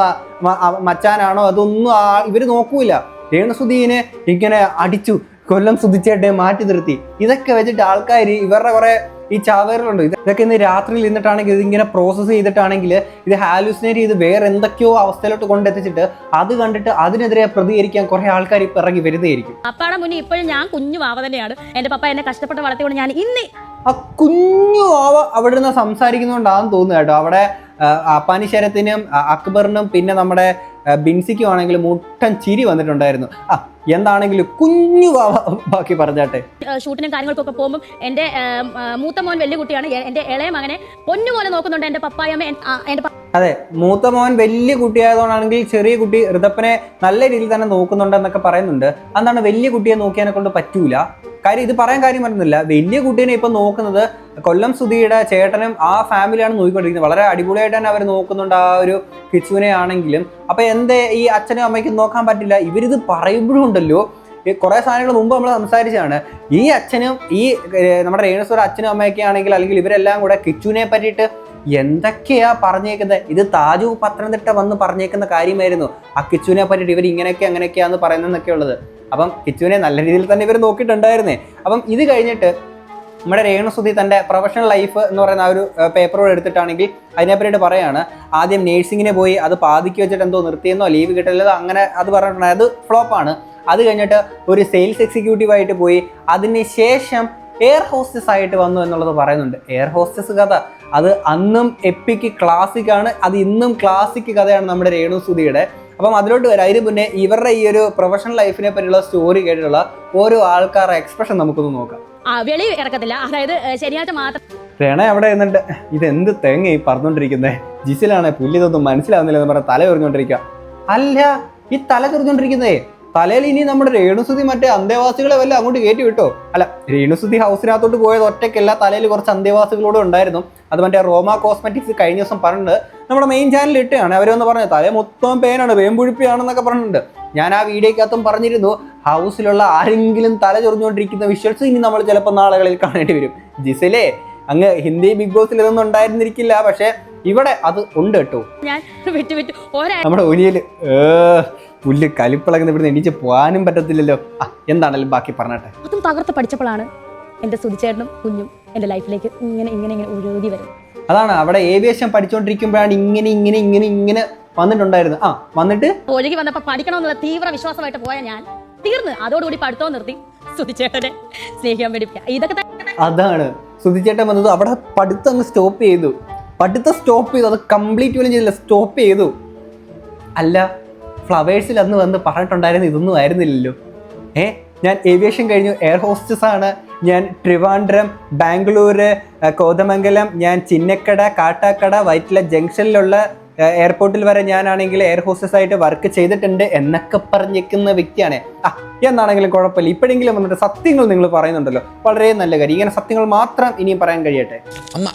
മച്ചാനാണോ അതൊന്നും ഇവർ നോക്കൂല. രേണുസുധീനെ ഇങ്ങനെ അടിച്ചു. കൊല്ലം സുതിച്ചേട്ടെ മാറ്റി നിർത്തി. ഇതൊക്കെ വെച്ചിട്ട് ആൾക്കാർ ഇവരുടെ കുറെ ഈ ചാവേറുകളുണ്ട്. ഇത് ഇതൊക്കെ ഇന്ന് രാത്രിയിൽ ഇരുന്നിട്ടാണെങ്കിൽ ഇതിങ്ങനെ പ്രോസസ്സ് ചെയ്തിട്ടാണെങ്കിൽ ഇത് ഹാലൂസിനേറ്റ് ചെയ്ത് വേറെ എന്തൊക്കെയോ അവസ്ഥയിലോട്ട് കൊണ്ടെത്തിച്ചിട്ട് അത് കണ്ടിട്ട് അതിനെതിരെ പ്രതികരിക്കാൻ കുറെ ആൾക്കാർ ഇപ്പൊ ഇറങ്ങി വരുന്നതായിരിക്കും. അപ്പാടെ മുന്നേ ഇപ്പോഴും ഞാൻ കുഞ്ഞു വാവ തന്നെയാണ്. എന്റെ പപ്പ എന്നെ കഷ്ടപ്പെട്ട് വളർത്തിക്കൊണ്ട് ഞാൻ ഇന്ന് ആ കുഞ്ഞു വാവ അവിടെ നിന്ന് സംസാരിക്കുന്നതുകൊണ്ടാണെന്ന് തോന്നുന്നു കേട്ടോ. അവിടെ അപ്പാനിശരത്തിനും അപ്പാനി അക്ബറിനും പിന്നെ നമ്മുടെ ബിൻസിക്കും ആണെങ്കിൽ മുട്ടൻ ചിരി വന്നിട്ടുണ്ടായിരുന്നു. ആ എന്താണെങ്കിലും കുഞ്ഞു ബാക്കി പറഞ്ഞാട്ടെ. ഷൂട്ടിനും കാര്യങ്ങൾക്കൊക്കെ പോകുമ്പോൾ എന്റെ മൂത്ത മോൻ വലിയ കുട്ടിയാണ്. എന്റെ എന്റെ ഇളയ മകനെ പൊന്നുപോലെ നോക്കുന്നുണ്ട് എന്റെ പപ്പായമ്മ എന്റെ അതെ മൂത്ത മോൻ വലിയ കുട്ടിയായതുകൊണ്ടാണെങ്കിൽ ചെറിയ കുട്ടി ഋതപ്പനെ നല്ല രീതിയിൽ തന്നെ നോക്കുന്നുണ്ടെന്നൊക്കെ പറയുന്നുണ്ട്. അതാണ് വലിയ കുട്ടിയെ നോക്കിയതിനെ കൊണ്ട് പറ്റൂല. കാര്യം ഇത് പറയാൻ കാര്യം പറയുന്നില്ല വലിയ കുട്ടീനെ ഇപ്പം നോക്കുന്നത് കൊല്ലം സുധിയുടെ ചേട്ടനും ആ ഫാമിലിയാണ് നോക്കിക്കൊണ്ടിരിക്കുന്നത്. വളരെ അടിപൊളിയായിട്ട് തന്നെ അവർ നോക്കുന്നുണ്ട് ആ ഒരു കിച്ചുവിനെ ആണെങ്കിലും. അപ്പം എന്തേ ഈ അച്ഛനും അമ്മയ്ക്കും നോക്കാൻ പറ്റില്ല? ഇവരിത് പറയുമ്പോഴും ഉണ്ടല്ലോ. കുറേ സാധനങ്ങൾ മുമ്പ് നമ്മൾ സംസാരിച്ചാണ് ഈ അച്ഛനും ഈ നമ്മുടെ രേണുസ്വര അച്ഛനും അമ്മയൊക്കെ ആണെങ്കിൽ അല്ലെങ്കിൽ ഇവരെല്ലാം കൂടെ കിച്ചുവിനെ പറ്റിയിട്ട് എന്തൊക്കെയാ പറഞ്ഞേക്കുന്നത്? ഇത് താജു പത്തനംതിട്ട വന്ന് പറഞ്ഞേക്കുന്ന കാര്യമായിരുന്നു. ആ കിച്ചുവിനെ പറ്റിയിട്ട് ഇവർ ഇങ്ങനെയൊക്കെ അങ്ങനെയൊക്കെയാന്ന് പറയുന്നതെന്നൊക്കെ ഉള്ളത്. അപ്പം കിച്ചുവിനെ നല്ല രീതിയിൽ തന്നെ ഇവർ നോക്കിയിട്ടുണ്ടായിരുന്നേ. അപ്പം ഇത് കഴിഞ്ഞിട്ട് നമ്മുടെ രേണുസുതി തന്റെ പ്രൊഫഷണൽ ലൈഫ് എന്ന് പറയുന്ന ആ ഒരു പേപ്പറോട് എടുത്തിട്ടാണെങ്കിൽ അതിനെപ്പറ്റിയിട്ട് പറയാണ് ആദ്യം നേഴ്സിങ്ങിന് പോയി അത് പാതിക്ക് വെച്ചിട്ട് എന്തോ നിർത്തിയെന്നോ ലീവ് കിട്ടില്ലതോ അങ്ങനെ അത് പറഞ്ഞിട്ടുണ്ടായത് ഫ്ലോപ്പാണ് അത് കഴിഞ്ഞിട്ട് ഒരു സെയിൽസ് എക്സിക്യൂട്ടീവ് ആയിട്ട് പോയി. അതിന് ശേഷം എയർ ഹോസ്റ്റസ് ആയിട്ട് വന്നു എന്നുള്ളത് പറയുന്നുണ്ട്. എയർ ഹോസ്റ്റസ് കഥ. അത് അന്നും എപ്പിക്ക് ക്ലാസിക് ആണ്. അത് ഇന്നും ക്ലാസിക് കഥയാണ് നമ്മുടെ രേണു സുധിയുടെ അപ്പം അതിലോട്ട് വരാം. അതിന് മുന്നേ ഇവരുടെ ഈ ഒരു പ്രൊഫഷണൽ ലൈഫിനെ പറ്റിയുള്ള സ്റ്റോറി കേട്ടിട്ടുള്ള ഓരോ ആൾക്കാരുടെ എക്സ്പ്രഷൻ നമുക്കൊന്ന് നോക്കാം. വെളി ഇറക്കത്തില്ല. അതായത് ശനിയാഴ്ച മാത്രം രണ അവിടെ എന്നിട്ട് ഇത് എന്ത് തേങ്ങ ഈ പറഞ്ഞുകൊണ്ടിരിക്കുന്നത് ജിസിലാണെ പുല്ലിതൊന്നും മനസ്സിലാവുന്നില്ല എന്ന് പറഞ്ഞ തല എറിഞ്ഞുകൊണ്ടിരിക്കുക അല്ല ഈ തല തലയിൽ ഇനി നമ്മുടെ രേണുസുതി മറ്റേ അന്തേവാസികളെ വല്ല അങ്ങോട്ട് കയറ്റി വിട്ടോ? അല്ല രേണുസുതി ഹൗസിനകത്തോട്ട് പോയത് ഒറ്റയ്ക്കല്ല തലയിൽ കുറച്ച് അന്തേവാസികളോട് ഉണ്ടായിരുന്നു. അത് മറ്റേ റോമ കോസ്മെറ്റിക്സ് കഴിഞ്ഞ ദിവസം പറഞ്ഞിട്ട് നമ്മുടെ മെയിൻ ചാനലിൽ ഇട്ടാണ് അവരൊന്ന് പറഞ്ഞത് തല മൊത്തം പേനാണ് വേമ്പുഴിപ്പിയാണെന്നൊക്കെ പറഞ്ഞിട്ടുണ്ട്. ഞാൻ ആ വീഡിയോക്കകത്തും പറഞ്ഞിരുന്നു ഹൗസിലുള്ള ആരെങ്കിലും തല ചൊറിഞ്ഞുകൊണ്ടിരിക്കുന്ന വിഷ്വൽസ് ഇനി നമ്മൾ ചിലപ്പോൾ നാളുകളിൽ കാണേണ്ടി വരും. ജിസലേ അങ്ങ് ഹിന്ദി ബിഗ് ബോസിൽ ഇതൊന്നും ഉണ്ടായിരുന്നിരിക്കില്ല പക്ഷേ ഇവിടെ അത് ഉണ്ട് കേട്ടോ. നമ്മുടെ വിറ്റ് ഏഹ് ഒനിയൽ പുല്ല് കലിപ്പിളകുന്ന ഇവിടുന്ന് എണീച്ച് പോകാനും പറ്റത്തില്ലല്ലോ. ആ എന്താണേലും ബാക്കി പറഞ്ഞട്ടെ. അതും തകർത്ത് പഠിച്ചപ്പോഴാണ് എന്റെ സുതിച്ചേട്ടനും കുഞ്ഞും എന്റെ ലൈഫിലേക്ക് ഇങ്ങനെ ഇങ്ങനെ ഇങ്ങനെ ഒഴുകി വരും. അതാണ് അവിടെ ഏവിയേഷൻ പഠിച്ചുകൊണ്ടിരിക്കുമ്പോഴാണ് ഇങ്ങനെ ഇങ്ങനെ ഇങ്ങനെ ഇങ്ങനെ വന്നിട്ടുണ്ടായിരുന്നു ആ വന്നിട്ട്? ഒഴുകി വന്നപ്പോൾ പഠിക്കണമെന്നുള്ള തീവ്ര വിശ്വാസമായിട്ട് പോയ ഞാൻ തീർന്ന്. അതോടുകൂടി പഠിത്തവും നിർത്തി സുതിച്ചേട്ടനെ സ്നേഹിക്കാൻ വേണ്ടി ഇതൊക്കെ അതാണ് സുധിച്ചേട്ടൻ വന്നത് അവിടെ പഠിത്തം അങ്ങ് സ്റ്റോപ്പ് ചെയ്തു. പഠിത്തം സ്റ്റോപ്പ് ചെയ്തു അത് കംപ്ലീറ്റ് പോലും ചെയ്തില്ല സ്റ്റോപ്പ് ചെയ്തു. അല്ല ഫ്ലവേഴ്സിൽ അന്ന് വന്ന് പറഞ്ഞിട്ടുണ്ടായിരുന്ന ഇതൊന്നും ആയിരുന്നില്ലല്ലോ. ഏ? ഞാൻ ഏവിയേഷൻ കഴിഞ്ഞു എയർ ഹോസ്റ്റസ് ആണ്. ഞാൻ ട്രിവാൻഡ്രം ബാംഗ്ലൂർ കോതമംഗലം ഞാൻ ചിന്നക്കട കാട്ടാക്കട വൈറ്റില ജംഗ്ഷനിലുള്ള എയർപോർട്ടിൽ വരെ ഞാനാണെങ്കിൽ എയർ ഹോസ്റ്റസ് ആയിട്ട് വർക്ക് ചെയ്തിട്ടുണ്ട് എന്നൊക്കെ പറഞ്ഞിരിക്കുന്ന വ്യക്തിയാണ്. ആ എന്നാണെങ്കിലും കുഴപ്പമില്ല. ഇപ്പോഴെങ്കിലും വന്നിട്ട് സത്യങ്ങൾ നിങ്ങൾ പറയുന്നുണ്ടല്ലോ. വളരെ നല്ല കാര്യം. ഇങ്ങനെ സത്യങ്ങൾ മാത്രം ഇനിയും പറയാൻ കഴിയട്ടെ. അമ്മ.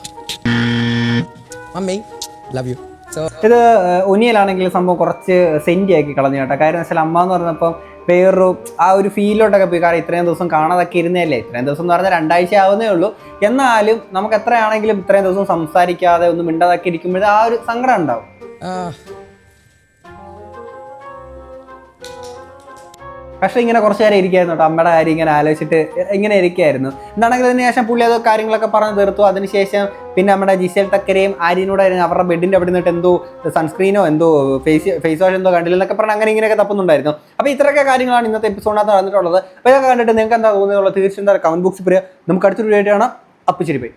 മമ്മി ലവ് യു സോ ഇത് ഒനിയലാണെങ്കിൽ സംഭവം കുറച്ച് സെന്റി ആക്കി കളഞ്ഞു കേട്ടോ. കാര്യം വെച്ചാൽ അമ്മ എന്ന് പറഞ്ഞപ്പം വേറൊരു ആ ഒരു ഫീലിലോട്ടൊക്കെ പോയി. കാരണം ഇത്രയും ദിവസം കാണാതൊക്കെ ഇരുന്നല്ലേ ഇത്രയും ദിവസം എന്ന് പറഞ്ഞാൽ രണ്ടാഴ്ച ആവുന്നേ ഉള്ളൂ. എന്നാലും നമുക്ക് എത്രയാണെങ്കിലും ഇത്രയും ദിവസം സംസാരിക്കാതെ ഒന്നും മിണ്ടാതൊക്കെ ഇരിക്കുമ്പോഴേ ആ ഒരു സങ്കടം ഉണ്ടാവും. പക്ഷേ ഇങ്ങനെ കുറച്ച് നേരം ഇരിക്കായിരുന്നു കേട്ടോ. അമ്മയുടെ കാര്യം ഇങ്ങനെ ആലോചിച്ചിട്ട് ഇങ്ങനെ ഇരിക്കുകയായിരുന്നു എന്താണെങ്കിൽ അതിന് ശേഷം പുള്ളി അത് കാര്യങ്ങളൊക്കെ പറഞ്ഞ് തീർത്തു. അതിനുശേഷം പിന്നെ നമ്മുടെ ജിസേൽ തക്കരയും ആര്യനോട് അവരുടെ ബെഡിന്റെ അവിടെ നിന്നിട്ട് എന്തോ സൺസ്ക്രീനോ എന്തോ ഫേസ് ഫേസ് വാഷ് എന്തോ കണ്ടില്ല എന്നൊക്കെ പറഞ്ഞ് അങ്ങനെ ഇങ്ങനെയൊക്കെ തപ്പുന്നുണ്ടായിരുന്നു. അപ്പോൾ ഇത്രയൊക്കെ കാര്യങ്ങളാണ് ഇന്നത്തെ എപ്പിസോഡിനകത്ത് നടന്നിട്ടുള്ളത്. അപ്പോൾ ഇതൊക്കെ കണ്ടിട്ട് നിങ്ങൾക്ക് എന്താ തോന്നുന്നത് തീർച്ചയായും കമന്റ് ബോക്സിൽ പറയുക. നമുക്ക് അടുത്തൊരു വീഡിയോ കാണാം. അപ്പിച്ചിരി ബൈ